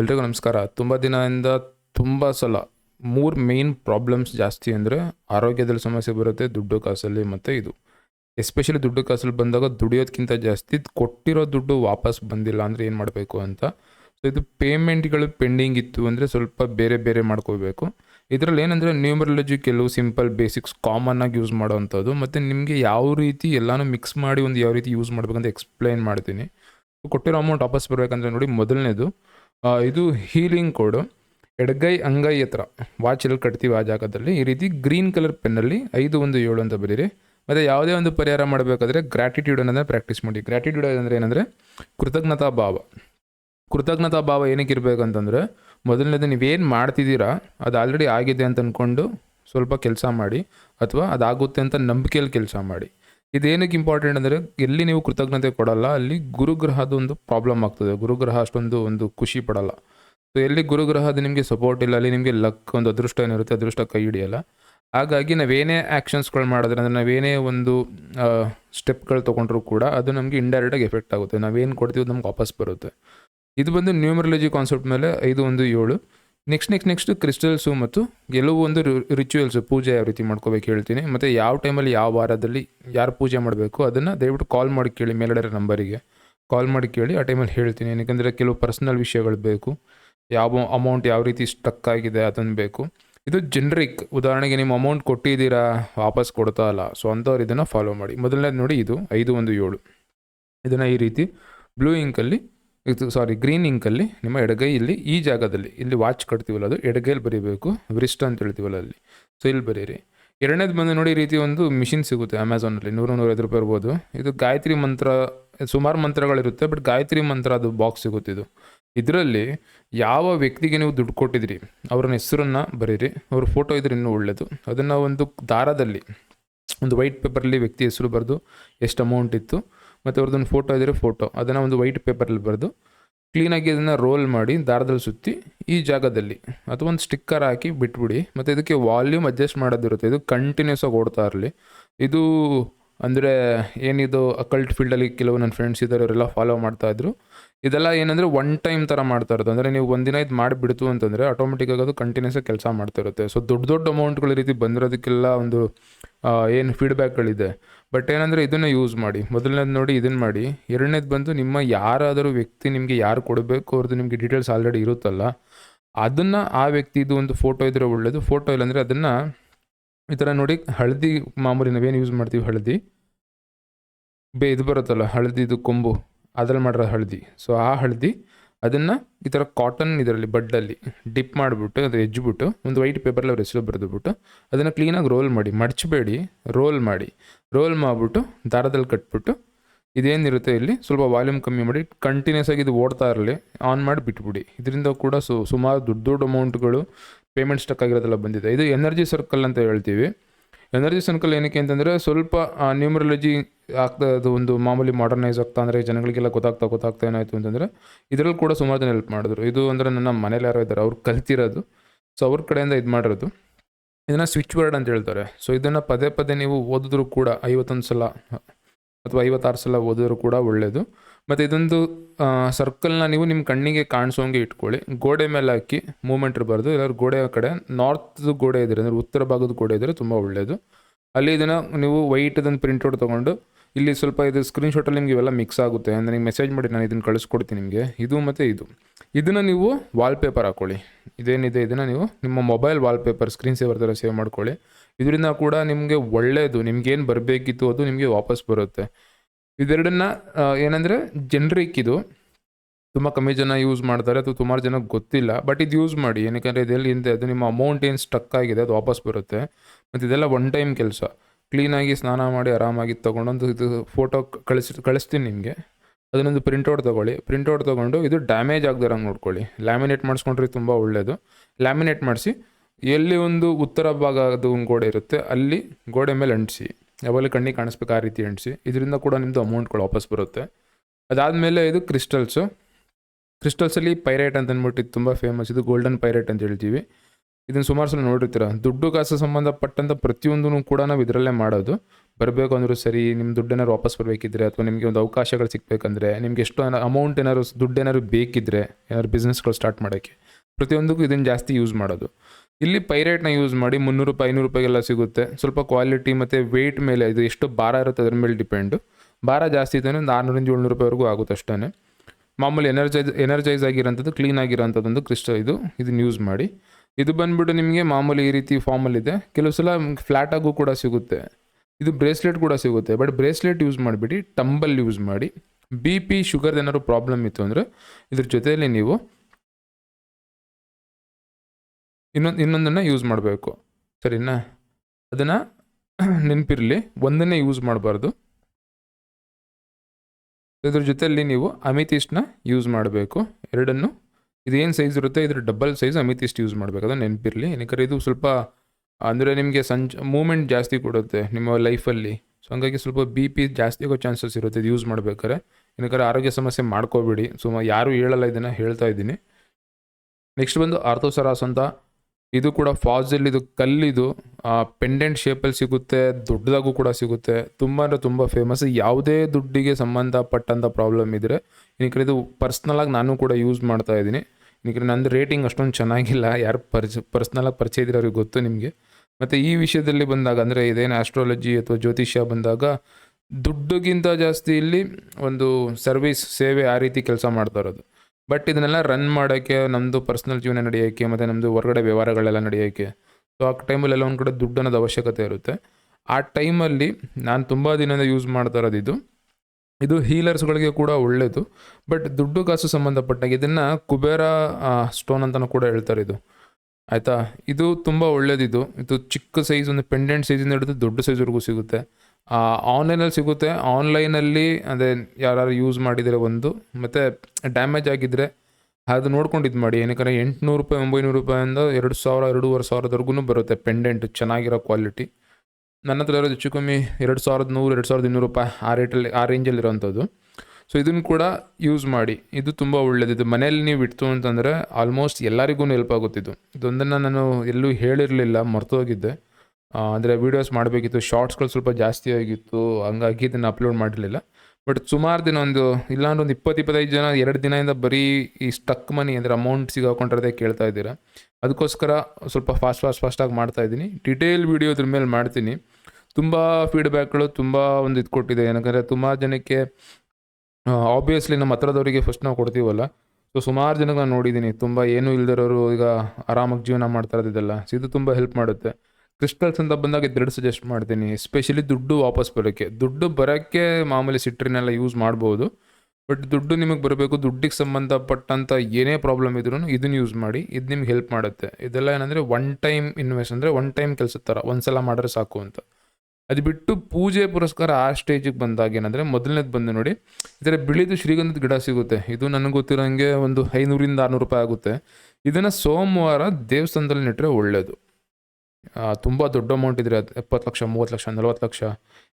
ಎಲ್ರಿಗೂ ನಮಸ್ಕಾರ. ತುಂಬ ದಿನದಿಂದ ತುಂಬ ಸಲ ಮೂರು ಮೇನ್ ಪ್ರಾಬ್ಲಮ್ಸ್ ಜಾಸ್ತಿ ಅಂದರೆ ಆರೋಗ್ಯದಲ್ಲಿ ಸಮಸ್ಯೆ ಬರುತ್ತೆ, ದುಡ್ಡು ಕಾಸಲ್ಲಿ ಮತ್ತು ಇದು. ಎಸ್ಪೆಷಲಿ ದುಡ್ಡು ಕಾಸಲ್ಲಿ ಬಂದಾಗ ದುಡಿಯೋದಕ್ಕಿಂತ ಜಾಸ್ತಿ ಕೊಟ್ಟಿರೋ ದುಡ್ಡು ವಾಪಸ್ ಬಂದಿಲ್ಲ ಅಂದರೆ ಏನು ಮಾಡಬೇಕು ಅಂತ. ಸೊ ಇದು ಪೇಮೆಂಟ್ಗಳು ಪೆಂಡಿಂಗ್ ಇತ್ತು ಅಂದರೆ ಸ್ವಲ್ಪ ಬೇರೆ ಬೇರೆ ಮಾಡ್ಕೋಬೇಕು. ಇದರಲ್ಲಿ ಏನಂದರೆ ನ್ಯೂಮರಲಜಿ ಕೆಲವು ಸಿಂಪಲ್ ಬೇಸಿಕ್ಸ್ ಕಾಮನ್ನಾಗಿ ಯೂಸ್ ಮಾಡೋವಂಥದ್ದು. ಮತ್ತು ನಿಮಗೆ ಯಾವ ರೀತಿ ಎಲ್ಲನೂ ಮಿಕ್ಸ್ ಮಾಡಿ ಒಂದು ಯಾವ ರೀತಿ ಯೂಸ್ ಮಾಡಬೇಕಂತ ಎಕ್ಸ್ಪ್ಲೈನ್ ಮಾಡ್ತೀನಿ. ಕೊಟ್ಟಿರೋ ಅಮೌಂಟ್ ವಾಪಸ್ ಬರಬೇಕಂದ್ರೆ ನೋಡಿ ಮೊದಲನೇದು. ಇದು ಹೀಲಿಂಗ್ ಕೋಡು ಎಡಗೈ, ಅಂಗೈ ಹತ್ರ ವಾಚಲ್ಲಿ ಕಟ್ತೀವಿ ಆ ಜಾಗದಲ್ಲಿ. ಈ ರೀತಿ ಗ್ರೀನ್ ಕಲರ್ ಪೆನ್ನಲ್ಲಿ ಐದು, ಒಂದು, ಏಳು ಅಂತ ಬರೀರಿ. ಮತ್ತು ಯಾವುದೇ ಒಂದು ಪರಿಹಾರ ಮಾಡಬೇಕಾದ್ರೆ ಗ್ರ್ಯಾಟಿಟ್ಯೂಡ್ ಅನ್ನೋದನ್ನ ಪ್ರಾಕ್ಟೀಸ್ ಮಾಡಿ. ಗ್ರ್ಯಾಟಿಟ್ಯೂಡ್ ಅಂದರೆ ಏನಂದರೆ ಕೃತಜ್ಞತಾ ಭಾವ. ಕೃತಜ್ಞತಾ ಭಾವ ಏನಕ್ಕೆ ಇರಬೇಕಂತಂದರೆ ಮೊದಲನೇದು ನೀವೇನು ಮಾಡ್ತಿದ್ದೀರಾ, ಅದು ಆಲ್ರೆಡಿ ಆಗಿದೆ ಅಂತ ಅಂದ್ಕೊಂಡು ಸ್ವಲ್ಪ ಕೆಲಸ ಮಾಡಿ, ಅಥವಾ ಅದಾಗುತ್ತೆ ಅಂತ ನಂಬಿಕೆಯಲ್ಲಿ ಕೆಲಸ ಮಾಡಿ. ಇದೇನಕ್ಕೆ ಇಂಪಾರ್ಟೆಂಟ್ ಅಂದರೆ, ಎಲ್ಲಿ ನೀವು ಕೃತಜ್ಞತೆ ಕೊಡಲ್ಲ, ಅಲ್ಲಿ ಗುರುಗ್ರಹದ ಒಂದು ಪ್ರಾಬ್ಲಮ್ ಆಗ್ತದೆ. ಗುರುಗ್ರಹ ಅಷ್ಟೊಂದು ಒಂದು ಖುಷಿ ಪಡಲ್ಲ. ಸೊ ಎಲ್ಲಿ ಗುರುಗ್ರಹದ ನಿಮಗೆ ಸಪೋರ್ಟ್ ಇಲ್ಲ, ಅಲ್ಲಿ ನಿಮಗೆ ಲಕ್ ಒಂದು ಅದೃಷ್ಟ ಏನಿರುತ್ತೆ, ಅದೃಷ್ಟ ಕೈ ಹಿಡಿಯಲ್ಲ. ಹಾಗಾಗಿ ನಾವೇನೇ ಆ್ಯಕ್ಷನ್ಸ್ಗಳು ಮಾಡಿದ್ರೆ, ಅಂದರೆ ನಾವೇನೇ ಒಂದು ಸ್ಟೆಪ್ಗಳು ತೊಗೊಂಡ್ರು ಕೂಡ ಅದು ನಮಗೆ ಇಂಡೈರೆಕ್ಟಾಗಿ ಎಫೆಕ್ಟ್ ಆಗುತ್ತೆ. ನಾವೇನು ಕೊಡ್ತೀವಿ ನಮ್ಗೆ ವಾಪಸ್ ಬರುತ್ತೆ. ಇದು ಬಂದು ನ್ಯೂಮರಾಲಜಿ ಕಾನ್ಸೆಪ್ಟ್ ಮೇಲೆ ಐದು ಒಂದು ಏಳು. ನೆಕ್ಸ್ಟ್ ನೆಕ್ಸ್ಟ್ ನೆಕ್ಸ್ಟ್ ಕ್ರಿಸ್ಟಲ್ಸು ಮತ್ತು ಕೆಲವು ಒಂದು ರಿಚುವಲ್ಸು ಪೂಜೆ ಯಾವ ರೀತಿ ಮಾಡ್ಕೋಬೇಕು ಹೇಳ್ತೀನಿ. ಮತ್ತು ಯಾವ ಟೈಮಲ್ಲಿ ಯಾವ ವಾರದಲ್ಲಿ ಯಾರು ಪೂಜೆ ಮಾಡಬೇಕು ಅದನ್ನು ದಯವಿಟ್ಟು ಕಾಲ್ ಮಾಡಿ ಕೇಳಿ ಮೇಲ್ಗಡೆ ನಂಬರಿಗೆ ಕಾಲ್ ಮಾಡಿ ಕೇಳಿ ಆ ಟೈಮಲ್ಲಿ ಹೇಳ್ತೀನಿ. ಏನಕ್ಕೆ ಕೆಲವು ಪರ್ಸ್ನಲ್ ವಿಷಯಗಳು ಬೇಕು. ಯಾವ ಅಮೌಂಟ್ ಯಾವ ರೀತಿ ಸ್ಟಕ್ ಆಗಿದೆ ಅದನ್ನು ಬೇಕು. ಇದು ಜನ್ರಿಕ್ ಉದಾಹರಣೆಗೆ ನಿಮ್ಮ ಅಮೌಂಟ್ ಕೊಟ್ಟಿದ್ದೀರಾ ವಾಪಸ್ ಕೊಡ್ತಾ ಇಲ್ಲ. ಸೊ ಅಂಥವ್ರು ಇದನ್ನು ಫಾಲೋ ಮಾಡಿ. ಮೊದಲನೇದು ನೋಡಿ ಇದು ಐದು ಒಂದು ಏಳು. ಇದನ್ನು ಈ ರೀತಿ ಬ್ಲೂ ಇಂಕಲ್ಲಿ ಇದು ಸಾರಿ ಗ್ರೀನ್ ಇಂಕಲ್ಲಿ ನಿಮ್ಮ ಎಡಗೈ ಇಲ್ಲಿ, ಈ ಜಾಗದಲ್ಲಿ, ಇಲ್ಲಿ ವಾಚ್ ಕಟ್ತೀವಲ್ಲ ಅದು, ಎಡಗೈಲಿ ಬರೀಬೇಕು ವ್ರಿಸ್ಟ್ ಅಂತ ಹೇಳ್ತೀವಲ್ಲ ಅಲ್ಲಿ. ಸೊ ಇಲ್ಲಿ ಬರೀರಿ. ಎರಡನೇದು ಬಂದು ನೋಡಿ ಈ ರೀತಿ ಒಂದು ಮಿಷಿನ್ ಸಿಗುತ್ತೆ ಅಮೆಝಾನಲ್ಲಿ ನೂರು ನೂರೈದು ರೂಪಾಯಿ ಇರ್ಬೋದು. ಇದು ಗಾಯತ್ರಿ ಮಂತ್ರ, ಸುಮಾರು ಮಂತ್ರಗಳಿರುತ್ತೆ ಬಟ್ ಗಾಯತ್ರಿ ಮಂತ್ರ ಅದು ಬಾಕ್ಸ್ ಸಿಗುತ್ತೆ ಇದು. ಇದರಲ್ಲಿ ಯಾವ ವ್ಯಕ್ತಿಗೆ ನೀವು ದುಡ್ಡು ಕೊಟ್ಟಿದ್ರಿ ಅವ್ರ ಹೆಸರನ್ನು ಬರೀರಿ, ಅವ್ರ ಫೋಟೋ ಇದ್ರೆ ಇನ್ನೂ ಒಳ್ಳೆಯದು ಅದನ್ನು ಒಂದು ದಾರದಲ್ಲಿ, ಒಂದು ವೈಟ್ ಪೇಪರಲ್ಲಿ ವ್ಯಕ್ತಿ ಹೆಸರು ಬರೆದು, ಎಷ್ಟು ಅಮೌಂಟ್ ಇತ್ತು ಮತ್ತು ಅವ್ರದ್ದೊಂದು ಫೋಟೋ ಇದ್ದರೆ ಫೋಟೋ ಅದನ್ನು ಒಂದು ವೈಟ್ ಪೇಪರಲ್ಲಿ ಬರೆದು ಕ್ಲೀನಾಗಿ ಅದನ್ನು ರೋಲ್ ಮಾಡಿ ದಾರದಲ್ಲಿ ಸುತ್ತಿ ಈ ಜಾಗದಲ್ಲಿ ಅಥವಾ ಒಂದು ಸ್ಟಿಕ್ಕರ್ ಹಾಕಿ ಬಿಟ್ಬಿಡಿ. ಮತ್ತು ಇದಕ್ಕೆ ವಾಲ್ಯೂಮ್ ಅಡ್ಜಸ್ಟ್ ಮಾಡೋದಿರುತ್ತೆ. ಇದು ಕಂಟಿನ್ಯೂಸ್ ಆಗಿ ಓಡ್ತಾ ಇರಲಿ. ಇದು ಅಂದರೆ ಏನಿದು ಅಕಲ್ಟ್ ಫೀಲ್ಡಲ್ಲಿ ಕೆಲವು ನನ್ನ ಫ್ರೆಂಡ್ಸ್ ಇದ್ದಾರೆ, ಅವರೆಲ್ಲ ಫಾಲೋ ಮಾಡ್ತಾಯಿದ್ರು ಇದೆಲ್ಲ ಏನಂದರೆ ಒನ್ ಟೈಮ್ ಥರ ಮಾಡ್ತಾ ಇರೋದು. ಅಂದರೆ ನೀವು ಒಂದಿನ ಇದು ಮಾಡಿಬಿಡ್ತು ಅಂತಂದರೆ ಆಟೋಮೆಟಿಕ್ಕಾಗಿ ಅದು ಕಂಟಿನ್ಯೂಸ್ ಆಗಿ ಕೆಲಸ ಮಾಡ್ತಾ ಇರುತ್ತೆ. ಸೊ ದೊಡ್ಡ ದೊಡ್ಡ ಅಮೌಂಟ್ಗಳ ರೀತಿ ಬಂದಿರೋದಕ್ಕೆಲ್ಲ ಒಂದು ಏನು ಫೀಡ್ಬ್ಯಾಕ್ಗಳಿದೆ ಬಟ್ ಏನಂದರೆ ಇದನ್ನು ಯೂಸ್ ಮಾಡಿ. ಮೊದಲನೇದು ನೋಡಿ ಇದನ್ನು ಮಾಡಿ. ಎರಡನೇದು ಬಂದು ನಿಮ್ಮ ಯಾರಾದರೂ ವ್ಯಕ್ತಿ ನಿಮಗೆ ಯಾರು ಕೊಡಬೇಕು ಅವ್ರದ್ದು ನಿಮಗೆ ಡೀಟೇಲ್ಸ್ ಆಲ್ರೆಡಿ ಇರುತ್ತಲ್ಲ, ಅದನ್ನು ಆ ವ್ಯಕ್ತಿದು ಒಂದು ಫೋಟೋ ಇದ್ರೆ ಒಳ್ಳೆಯದು ಫೋಟೋ ಇಲ್ಲಾಂದರೆ ಅದನ್ನು ಈ ಥರ ನೋಡಿ ಹಳದಿ ಮಾಮೂಲಿ ನಾವೇನು ಯೂಸ್ ಮಾಡ್ತೀವಿ? ಹಳದಿ. ಬೇ ಇದು ಬರುತ್ತಲ್ಲ, ಹಳದಿದು ಕೊಂಬು. ಅದ್ರಲ್ಲಿ ಮಾಡಿರೋ ಹಳದಿ. ಸೊ ಆ ಹಳದಿ ಅದನ್ನು ಈ ಥರ ಕಾಟನ್ ಇದರಲ್ಲಿ, ಬಡ್ಡಲ್ಲಿ ಡಿಪ್ ಮಾಡಿಬಿಟ್ಟು, ಅದು ಎಜ್ಜಿಬಿಟ್ಟು ಒಂದು ವೈಟ್ ಪೇಪರಲ್ಲಿ ಅವ್ರ ಹೆಸರು ಬರೆದುಬಿಟ್ಟು, ಅದನ್ನು ಕ್ಲೀನಾಗಿ ರೋಲ್ ಮಾಡಿ ಮಡಚಬೇಡಿ ರೋಲ್ ಮಾಡಿ ರೋಲ್ ಮಾಡಿಬಿಟ್ಟು, ದಾರದಲ್ಲಿ ಕಟ್ಬಿಟ್ಟು, ಇದೇನಿರುತ್ತೆ ಇಲ್ಲಿ, ಸ್ವಲ್ಪ ವಾಲ್ಯೂಮ್ ಕಮ್ಮಿ ಮಾಡಿ ಕಂಟಿನ್ಯೂಸ್ ಆಗಿ ಇದು ಓಡ್ತಾ ಇರಲಿ ಆನ್ ಮಾಡಿ ಬಿಟ್ಬಿಡಿ. ಇದರಿಂದ ಕೂಡ ಸು, ಸುಮಾರು ದೊಡ್ಡ ದೊಡ್ಡ ಅಮೌಂಟ್ಗಳು ಪೇಮೆಂಟ್ ಸ್ಟಕ್ ಆಗಿರೋದೆಲ್ಲ ಬಂದಿದೆ. ಇದು ಎನರ್ಜಿ ಸರ್ಕಲ್ ಅಂತ ಹೇಳ್ತೀವಿ. ಎನರ್ಜಿ ಸರ್ಕಲ್ ಏನಕ್ಕೆ ಅಂತಂದರೆ ಸ್ವಲ್ಪ ನ್ಯೂಮರಾಲಜಿ ಆಗ್ತಾ ಅದು ಒಂದು ಮಾಮೂಲಿ ಮಾಡರ್ನೈಸ್ ಆಗ್ತಾ ಅಂದರೆ ಜನಗಳಿಗೆಲ್ಲ ಗೊತ್ತಾಗ್ತಾ ಗೊತ್ತಾಗ್ತಾ ಏನಾಯಿತು ಅಂತಂದರೆ ಇದರಲ್ಲಿ ಕೂಡ ಸುಮಾರು ಜನ ಹೆಲ್ಪ್ ಮಾಡಿದ್ರು. ಇದು ಅಂದರೆ ನನ್ನ ಮನೇಲಿ ಯಾರೋ ಇದ್ದಾರೆ, ಅವ್ರು ಕಲ್ತಿರೋದು. ಸೊ ಅವ್ರ ಕಡೆಯಿಂದ ಇದು ಮಾಡಿರೋದು. ಇದನ್ನು ಸ್ವಿಚ್ ವರ್ಡ್ ಅಂತ ಹೇಳ್ತಾರೆ. ಸೊ ಇದನ್ನು ಪದೇ ಪದೇ ನೀವು ಓದಿದ್ರು ಕೂಡ ಐವತ್ತೊಂದು ಸಲ ಅಥವಾ ಐವತ್ತಾರು ಸಲ ಓದಿದ್ರು ಕೂಡ ಒಳ್ಳೆಯದು ಮತ್ತು ಇದೊಂದು ಸರ್ಕಲ್ನ ನೀವು ನಿಮ್ಮ ಕಣ್ಣಿಗೆ ಕಾಣಿಸೋಂಗೆ ಇಟ್ಕೊಳ್ಳಿ. ಗೋಡೆ ಮೇಲೆ ಹಾಕಿ ಮೂಮೆಂಟ್ ಇರಬಾರ್ದು. ಎಲ್ಲರೂ ಗೋಡೆ ಕಡೆ ನಾರ್ತ್ ಗೋಡೆ ಇದ್ದರೆ ಅಂದರೆ ಉತ್ತರ ಭಾಗದ ಗೋಡೆ ಇದ್ದರೆ ತುಂಬ ಒಳ್ಳೆಯದು ಅಲ್ಲಿ ಇದನ್ನು ನೀವು ವೈಟ್ ಅದನ್ನು ಪ್ರಿಂಟೌಟ್ ತೊಗೊಂಡು ಇಲ್ಲಿ ಸ್ವಲ್ಪ ಇದು ಸ್ಕ್ರೀನ್ಶಾಟಲ್ಲಿ ನಿಮಗೆ ಇವೆಲ್ಲ ಮಿಕ್ಸ್ ಆಗುತ್ತೆ. ಅಂದರೆ ನಿಮ್ಗೆ ಮೆಸೇಜ್ ಮಾಡಿ ನಾನು ಇದನ್ನು ಕಳಿಸ್ಕೊಡ್ತೀನಿ ನಿಮಗೆ. ಇದು ಮತ್ತು ಇದು. ಇದನ್ನು ನೀವು ವಾಲ್ಪೇಪರ್ ಹಾಕ್ಕೊಳ್ಳಿ ಇದೇನಿದೆ? ಇದನ್ನು ನೀವು ನಿಮ್ಮ ಮೊಬೈಲ್ ವಾಲ್ಪೇಪರ್ ಸ್ಕ್ರೀನ್ ಸೇವರ್ ಥರ ಸೇವ್ ಮಾಡ್ಕೊಳ್ಳಿ. ಇದರಿಂದ ಕೂಡ ನಿಮಗೆ ಒಳ್ಳೆಯದು ನಿಮ್ಗೇನು ಬರಬೇಕಿತ್ತು ಅದು ನಿಮಗೆ ವಾಪಸ್ ಬರುತ್ತೆ. ಇದೆರಡನ್ನ ಏನಂದರೆ ಜನ್ರಿಕ್ ಇದು ತುಂಬ ಕಮ್ಮಿ ಜನ ಯೂಸ್ ಮಾಡ್ತಾರೆ ಅಥವಾ ಸುಮಾರು ಜನಕ್ಕೆ ಗೊತ್ತಿಲ್ಲ. ಬಟ್ ಇದು ಯೂಸ್ ಮಾಡಿ ಏನಕ್ಕೆ ಇದೆಲ್ಲ ಹಿಂದೆ ಅದು ನಿಮ್ಮ ಅಮೌಂಟ್ ಏನು ಸ್ಟಕ್ ಆಗಿದೆ, ಅದು ವಾಪಸ್ ಬರುತ್ತೆ. ಮತ್ತು ಇದೆಲ್ಲ ಒನ್ ಟೈಮ್ ಕೆಲಸ. ಕ್ಲೀನಾಗಿ ಸ್ನಾನ ಮಾಡಿ ಆರಾಮಾಗಿ ತೊಗೊಂಡೊಂದು ಇದು ಫೋಟೋ ಕಳಿಸ್, ಕಳಿಸ್ತೀನಿ ನಿಮಗೆ. ಅದನ್ನೊಂದು ಪ್ರಿಂಟೌಟ್ ತೊಗೊಳ್ಳಿ. ಪ್ರಿಂಟೌಟ್ ತೊಗೊಂಡು ಇದು ಡ್ಯಾಮೇಜ್ ಆಗದಿರಂಗೆ ನೋಡ್ಕೊಳ್ಳಿ. ಲ್ಯಾಮಿನೇಟ್ ಮಾಡಿಸ್ಕೊಂಡ್ರೆ ತುಂಬ ಒಳ್ಳೆಯದು ಲ್ಯಾಮಿನೇಟ್ ಮಾಡಿಸಿ, ಎಲ್ಲಿ ಒಂದು ಉತ್ತರ ಭಾಗದ ಒಂದು ಗೋಡೆ ಇರುತ್ತೆ, ಅಲ್ಲಿ ಗೋಡೆ ಮೇಲೆ ಅಂಟಿಸಿ. ಯಾವಾಗಲೂ ಕಣ್ಣಿಗೆ ಕಾಣಿಸ್ಬೇಕು ಆ ರೀತಿ ಎಣಿಸಿ. ಇದರಿಂದ ಕೂಡ ನಿಮ್ಮದು ಅಮೌಂಟ್ಗಳು ವಾಪಸ್ ಬರುತ್ತೆ. ಅದಾದಮೇಲೆ ಇದು ಕ್ರಿಸ್ಟಲ್ಸು ಕ್ರಿಸ್ಟಲ್ಸಲ್ಲಿ ಪೈರೇಟ್ ಅಂತ ಅಂದ್ಬಿಟ್ಟು ತುಂಬ ಫೇಮಸ್ ಇದು ಗೋಲ್ಡನ್ ಪೈರೇಟ್ ಅಂತ ಹೇಳ್ತೀವಿ. ಇದನ್ನು ಸುಮಾರು ಸಲ ನೋಡಿರ್ತೀರ. ದುಡ್ಡು ಕಾಸು ಸಂಬಂಧಪಟ್ಟಂಥ ಪ್ರತಿಯೊಂದೂ ಕೂಡ ನಾವು ಇದರಲ್ಲೇ ಮಾಡೋದು. ಬರಬೇಕು ಅಂದರೂ ಸರಿ ನಿಮ್ಮ ದುಡ್ಡು ಏನಾದ್ರು ವಾಪಸ್ ಬರಬೇಕಿದ್ರೆ ಅಥವಾ ನಿಮಗೆ ಒಂದು ಅವಕಾಶಗಳು ಸಿಗಬೇಕಂದ್ರೆ, ನಿಮ್ಗೆ ಎಷ್ಟು ಅಮೌಂಟ್ ಏನಾದ್ರು ದುಡ್ಡು ಏನಾದ್ರು ಬೇಕಿದ್ರೆ, ಏನಾದ್ರು ಬಿಸ್ನೆಸ್ಗಳು ಸ್ಟಾರ್ಟ್ ಮಾಡೋಕ್ಕೆ, ಪ್ರತಿಯೊಂದಕ್ಕೂ ಇದನ್ನು ಜಾಸ್ತಿ ಯೂಸ್ ಮಾಡೋದು. ಇಲ್ಲಿ ಪೈರೇಟ್ನ ಯೂಸ್ ಮಾಡಿ ಮುನ್ನೂರು ರೂಪಾಯಿ, ಐನೂರು ರೂಪಾಯಿಗೆಲ್ಲ ಸಿಗುತ್ತೆ. ಸ್ವಲ್ಪ ಕ್ವಾಲಿಟಿ ಮತ್ತು ವೆಯ್ಟ್ ಮೇಲೆ ಇದು ಎಷ್ಟು ಭಾರ ಇರುತ್ತೆ ಅದ್ರ ಮೇಲೆ ಡಿಪೆಂಡು ಭಾರ ಜಾಸ್ತಿ ಇದ್ದಾನೆ ಒಂದು ಆರುನೂರಿಂದ ಏಳ್ನೂರು ರೂಪಾಯಿವರೆಗೂ ಆಗುತ್ತೆ ಅಷ್ಟೇ ಮಾಮೂಲಿ ಎನರ್ಜೈಸ್ ಎನರ್ಜೈಸ್ ಆಗಿರೋಂಥದ್ದು ಕ್ಲೀನ್ ಆಗಿರೋಂಥದ್ದೊಂದು ಕ್ರಿಸ್ಟಲ್ ಇದು. ಇದನ್ನ ಯೂಸ್ ಮಾಡಿ. ಇದು ಬಂದ್ಬಿಟ್ಟು ನಿಮಗೆ ಮಾಮೂಲಿ ಈ ರೀತಿ ಫಾರ್ಮಲ್ಲಿದೆ ಕೆಲವು ಸಲ ಫ್ಲ್ಯಾಟಾಗೂ ಕೂಡ ಸಿಗುತ್ತೆ. ಇದು ಬ್ರೇಸ್ಲೆಟ್ ಕೂಡ ಸಿಗುತ್ತೆ. ಬಟ್ ಬ್ರೇಸ್ಲೆಟ್ ಯೂಸ್ ಮಾಡಿಬಿಡಿ ಟಂಬಲ್ ಯೂಸ್ ಮಾಡಿ. ಬಿ ಪಿ ಶುಗರ್ದು ಏನಾದ್ರು ಪ್ರಾಬ್ಲಮ್ ಇತ್ತು ಅಂದರೆ ಇದ್ರ ಜೊತೆಯಲ್ಲಿ ನೀವು ಇನ್ನೊಂದು, ಇನ್ನೊಂದನ್ನು ಯೂಸ್ ಮಾಡಬೇಕು. ಸರಿನಾ? ಅದನ್ನು ನೆನಪಿರಲಿ. ಒಂದನ್ನೇ ಯೂಸ್ ಮಾಡಬಾರ್ದು. ಇದ್ರ ಜೊತೆಯಲ್ಲಿ ನೀವು ಅಮಿತಿಷ್ಟನ್ನ ಯೂಸ್ ಮಾಡಬೇಕು. ಎರಡನ್ನು, ಇದೇನು ಸೈಜ್ ಇರುತ್ತೆ, ಇದ್ರ ಡಬಲ್ ಸೈಜ್ ಅಮಿತೀಸ್ಟ್ ಯೂಸ್ ಮಾಡಬೇಕು. ಅದನ್ನು ನೆನಪಿರಲಿ. ಏನಕ್ಕೆ ಇದು ಸ್ವಲ್ಪ, ಅಂದರೆ ನಿಮಗೆ ಸಂಚ ಮೂಮೆಂಟ್ ಜಾಸ್ತಿ ಕೊಡುತ್ತೆ ನಿಮ್ಮ ಲೈಫಲ್ಲಿ ಸೊ ಹಂಗಾಗಿ ಸ್ವಲ್ಪ ಬಿ ಪಿ ಜಾಸ್ತಿ ಆಗೋ ಚಾನ್ಸಸ್ ಇರುತ್ತೆ ಇದು ಯೂಸ್ ಮಾಡ್ಬೇಕಾದ್ರೆ. ಏನಕ್ಕೆ ಆರೋಗ್ಯ ಸಮಸ್ಯೆ ಮಾಡ್ಕೋಬೇಡಿ. ಸುಮ್ಮ ಯಾರೂ ಹೇಳಲ್ಲ ಇದನ್ನು, ಹೇಳ್ತಾ ಇದ್ದೀನಿ. ನೆಕ್ಸ್ಟ್ ಬಂದು ಆರ್ಥೋಸರಾಸ್ ಅಂತ ಇದು ಕೂಡ ಫಾಸಿಲ್ ಇದು ಕಲ್ಲಿದು ಪೆಂಡೆಂಟ್ ಶೇಪಲ್ಲಿ ಸಿಗುತ್ತೆ, ದೊಡ್ಡದಾಗೂ ಕೂಡ ಸಿಗುತ್ತೆ. ತುಂಬ ಅಂದರೆ ತುಂಬ ಫೇಮಸ್ ಯಾವುದೇ ದುಡ್ಡಿಗೆ ಸಂಬಂಧಪಟ್ಟಂಥ ಪ್ರಾಬ್ಲಮ್ ಇದ್ದರೆ ಏನಕ್ಕೆ ಇದು ಪರ್ಸ್ನಲಾಗಿ ನಾನು ಕೂಡ ಯೂಸ್ ಮಾಡ್ತಾ ಇದ್ದೀನಿ. ಏನಕ್ಕೆ ನಂದು ರೇಟಿಂಗ್ ಅಷ್ಟೊಂದು ಚೆನ್ನಾಗಿಲ್ಲ. ಯಾರು ಪರಿಚ ಪರ್ಸ್ನಲಾಗಿ ಪರಿಚಯ ಇದ್ರೆ ಅವ್ರಿಗೆ ಗೊತ್ತು ನಿಮಗೆ. ಮತ್ತು ಈ ವಿಷಯದಲ್ಲಿ ಬಂದಾಗ ಅಂದರೆ ಇದೇನು ಆಸ್ಟ್ರಾಲಜಿ ಅಥವಾ ಜ್ಯೋತಿಷ್ಯ ಬಂದಾಗ, ದುಡ್ಡುಗಿಂತ ಜಾಸ್ತಿ ಇಲ್ಲಿ ಒಂದು ಸರ್ವಿಸ್ ಸೇವೆ ಆ ರೀತಿ ಕೆಲಸ ಮಾಡ್ತಾ ಇರೋದು. ಬಟ್ ಇದನ್ನೆಲ್ಲ ರನ್ ಮಾಡೋಕ್ಕೆ ನಮ್ಮದು ಪರ್ಸ್ನಲ್ ಜೀವನ ನಡೆಯೋಕ್ಕೆ ಮತ್ತು ನಮ್ಮದು ಹೊರಗಡೆ ವ್ಯವಹಾರಗಳೆಲ್ಲ ನಡೆಯೋಕ್ಕೆ ಸೊ ಆ ಟೈಮಲ್ಲೆಲ್ಲ ಒಂದು ಕಡೆ ದುಡ್ಡು ಅನ್ನೋದು ಅವಶ್ಯಕತೆ ಇರುತ್ತೆ. ಆ ಟೈಮಲ್ಲಿ ನಾನು ತುಂಬ ದಿನದಿಂದ ಯೂಸ್ ಮಾಡ್ತಾ ಇರೋದು ಇದು. ಇದು ಹೀಲರ್ಸ್ಗಳಿಗೆ ಕೂಡ ಒಳ್ಳೆಯದು ಬಟ್ ದುಡ್ಡು ಕಾಸು ಸಂಬಂಧಪಟ್ಟಾಗ ಇದನ್ನು ಕುಬೇರ ಸ್ಟೋನ್ ಅಂತಲೂ ಕೂಡ ಹೇಳ್ತಾರೆ ಇದು. ಆಯಿತಾ? ಇದು ತುಂಬ ಒಳ್ಳೇದಿದು. ಇದು ಚಿಕ್ಕ ಸೈಜ್ ಒಂದು ಪೆಂಡೆಂಟ್ ಸೈಜಿಂದ ಹಿಡಿದು ದೊಡ್ಡ ಸೈಜ್ವರೆಗೂ ಸಿಗುತ್ತೆ. ಆನ್ಲೈನಲ್ಲಿ ಸಿಗುತ್ತೆ. ಆನ್ಲೈನಲ್ಲಿ ಅದೇ ಯಾರು ಯೂಸ್ ಮಾಡಿದರೆ ಒಂದು, ಮತ್ತು ಡ್ಯಾಮೇಜ್ ಆಗಿದ್ದರೆ ಅದು ನೋಡ್ಕೊಂಡು ಇದು ಮಾಡಿ. ಏನಕ್ಕೆ ಎಂಟುನೂರು ರೂಪಾಯಿ, ಒಂಬೈನೂರು ರೂಪಾಯಿಂದ ಎರಡು ಸಾವಿರ, ಎರಡೂವರೆ ಸಾವಿರದವರೆಗೂ ಬರುತ್ತೆ ಪೆಂಡೆಂಟ್ ಚೆನ್ನಾಗಿರೋ ಕ್ವಾಲಿಟಿ ನನ್ನ ಹತ್ರ ಇರೋದು ಹೆಚ್ಚು ಕಮ್ಮಿ ಎರಡು ಸಾವಿರದ ನೂರು, ಎರಡು ಸಾವಿರದ ಇನ್ನೂರು ರೂಪಾಯಿ ಆ ರೇಟಲ್ಲಿ ಆ ರೇಂಜಲ್ಲಿ ಇರೋವಂಥದ್ದು ಸೊ ಇದನ್ನು ಕೂಡ ಯೂಸ್ ಮಾಡಿ. ಇದು ತುಂಬ ಒಳ್ಳೆಯದಿದು ಮನೇಲಿ ನೀವು ಇಡ್ತು ಅಂತಂದರೆ ಆಲ್ಮೋಸ್ಟ್ ಎಲ್ಲರಿಗೂ ಹೆಲ್ಪ್ ಆಗುತ್ತಿದ್ದು ಇದೊಂದನ್ನು ನಾನು ಎಲ್ಲೂ ಹೇಳಿರಲಿಲ್ಲ, ಮರ್ತೋಗಿದ್ದೆ. ಅಂದರೆ ವೀಡಿಯೋಸ್ ಮಾಡಬೇಕಿತ್ತು ಶಾರ್ಟ್ಸ್ಗಳು ಸ್ವಲ್ಪ ಜಾಸ್ತಿ ಆಗಿತ್ತು, ಹಂಗಾಗಿ ಇದನ್ನು ಅಪ್ಲೋಡ್ ಮಾಡಿರಲಿಲ್ಲ. ಬಟ್ ಸುಮಾರು ದಿನ ಒಂದು ಇಲ್ಲಾಂದ್ರೆ ಒಂದು ಇಪ್ಪತ್ತು, ಇಪ್ಪತ್ತೈದು ಜನ ಎರಡು ದಿನದಿಂದ ಬರೀ ಈ ಸ್ಟಕ್ ಮನಿ ಅಂದರೆ ಅಮೌಂಟ್ ಸಿಗಾಕೊಂಡಿರೋದೇ ಕೇಳ್ತಾ ಇದ್ದೀರಾ? ಅದಕ್ಕೋಸ್ಕರ ಸ್ವಲ್ಪ ಫಾಸ್ಟ್ ಫಾಸ್ಟ್ ಫಾಸ್ಟಾಗಿ ಮಾಡ್ತಾ ಇದ್ದೀನಿ. ಡಿಟೇಲ್ ವೀಡಿಯೋ ಇದ್ರ ಮೇಲೆ ಮಾಡ್ತೀನಿ. ತುಂಬ ಫೀಡ್ಬ್ಯಾಕ್ಗಳು ತುಂಬ ಒಂದು ಇದು ಕೊಟ್ಟಿದೆ. ಏನಂದರೆ ತುಂಬ ಜನಕ್ಕೆ ಆಬ್ವಿಯಸ್ಲಿ ನಮ್ಮ ಹತ್ರದವರಿಗೆ ಫಸ್ಟ್ ನಾವು ಕೊಡ್ತೀವಲ್ಲ. ಸೊ ಸುಮಾರು ಜನಕ್ಕೆ ನಾನು ನೋಡಿದ್ದೀನಿ. ತುಂಬ ಏನೂ ಇಲ್ದಿರೋರು ಈಗ ಆರಾಮಾಗಿ ಜೀವನ ಮಾಡ್ತಾ ಇರೋದಿದೆಲ್ಲ ಇದು ತುಂಬ ಹೆಲ್ಪ್ ಮಾಡುತ್ತೆ. ಕ್ರಿಸ್ಟಲ್ಸ್ ಅಂತ ಬಂದಾಗ ಇದೆರಡು ಸಜೆಸ್ಟ್ ಮಾಡ್ತೀನಿ. ಎಸ್ಪೆಷಲಿ ದುಡ್ಡು ವಾಪಸ್ ಬರೋಕ್ಕೆ. ದುಡ್ಡು ಬರೋಕ್ಕೆ ಮಾಮೂಲಿ ಸಿಟ್ರಿನೆಲ್ಲ ಯೂಸ್ ಮಾಡ್ಬೋದು. ಬಟ್ ದುಡ್ಡು ನಿಮಗೆ ಬರಬೇಕು, ದುಡ್ಡಿಗೆ ಸಂಬಂಧಪಟ್ಟಂಥ ಏನೇ ಪ್ರಾಬ್ಲಮ್ ಇದ್ರೂ ಇದನ್ನು ಯೂಸ್ ಮಾಡಿ, ಇದು ನಿಮ್ಗೆ ಹೆಲ್ಪ್ ಮಾಡುತ್ತೆ. ಇದೆಲ್ಲ ಏನಂದರೆ ಒನ್ ಟೈಮ್ ಇನ್ವೆಸ್ಟ್ ಅಂದರೆ ಒನ್ ಟೈಮ್ ಕೆಲಸದ ಥರ ಒಂದು ಸಲ ಮಾಡಿದ್ರೆ ಸಾಕು ಅಂತ. ಅದು ಬಿಟ್ಟು ಪೂಜೆ ಪುರಸ್ಕಾರ ಆ ಸ್ಟೇಜಿಗೆ ಬಂದಾಗ ಏನಂದರೆ ಮೊದಲನೇದು ಬಂದು ನೋಡಿ ಇದರ ಬಿಳಿದು ಶ್ರೀಗಂಧದ ಗಿಡ ಸಿಗುತ್ತೆ. ಇದು ನನಗೆ ಗೊತ್ತಿರೋಂಗೆ ಒಂದು ಐನೂರಿಂದ ಆರುನೂರು ರೂಪಾಯಿ ಆಗುತ್ತೆ. ಇದನ್ನು ಸೋಮವಾರ ದೇವಸ್ಥಾನದಲ್ಲಿ ನೆಟ್ಟರೆ ಒಳ್ಳೆಯದು ತುಂಬ ದೊಡ್ಡ ಅಮೌಂಟ್ ಇದ್ದರೆ ಅದು ಎಪ್ಪತ್ತು ಲಕ್ಷ, ಮೂವತ್ತು ಲಕ್ಷ, ನಲ್ವತ್ತು ಲಕ್ಷ,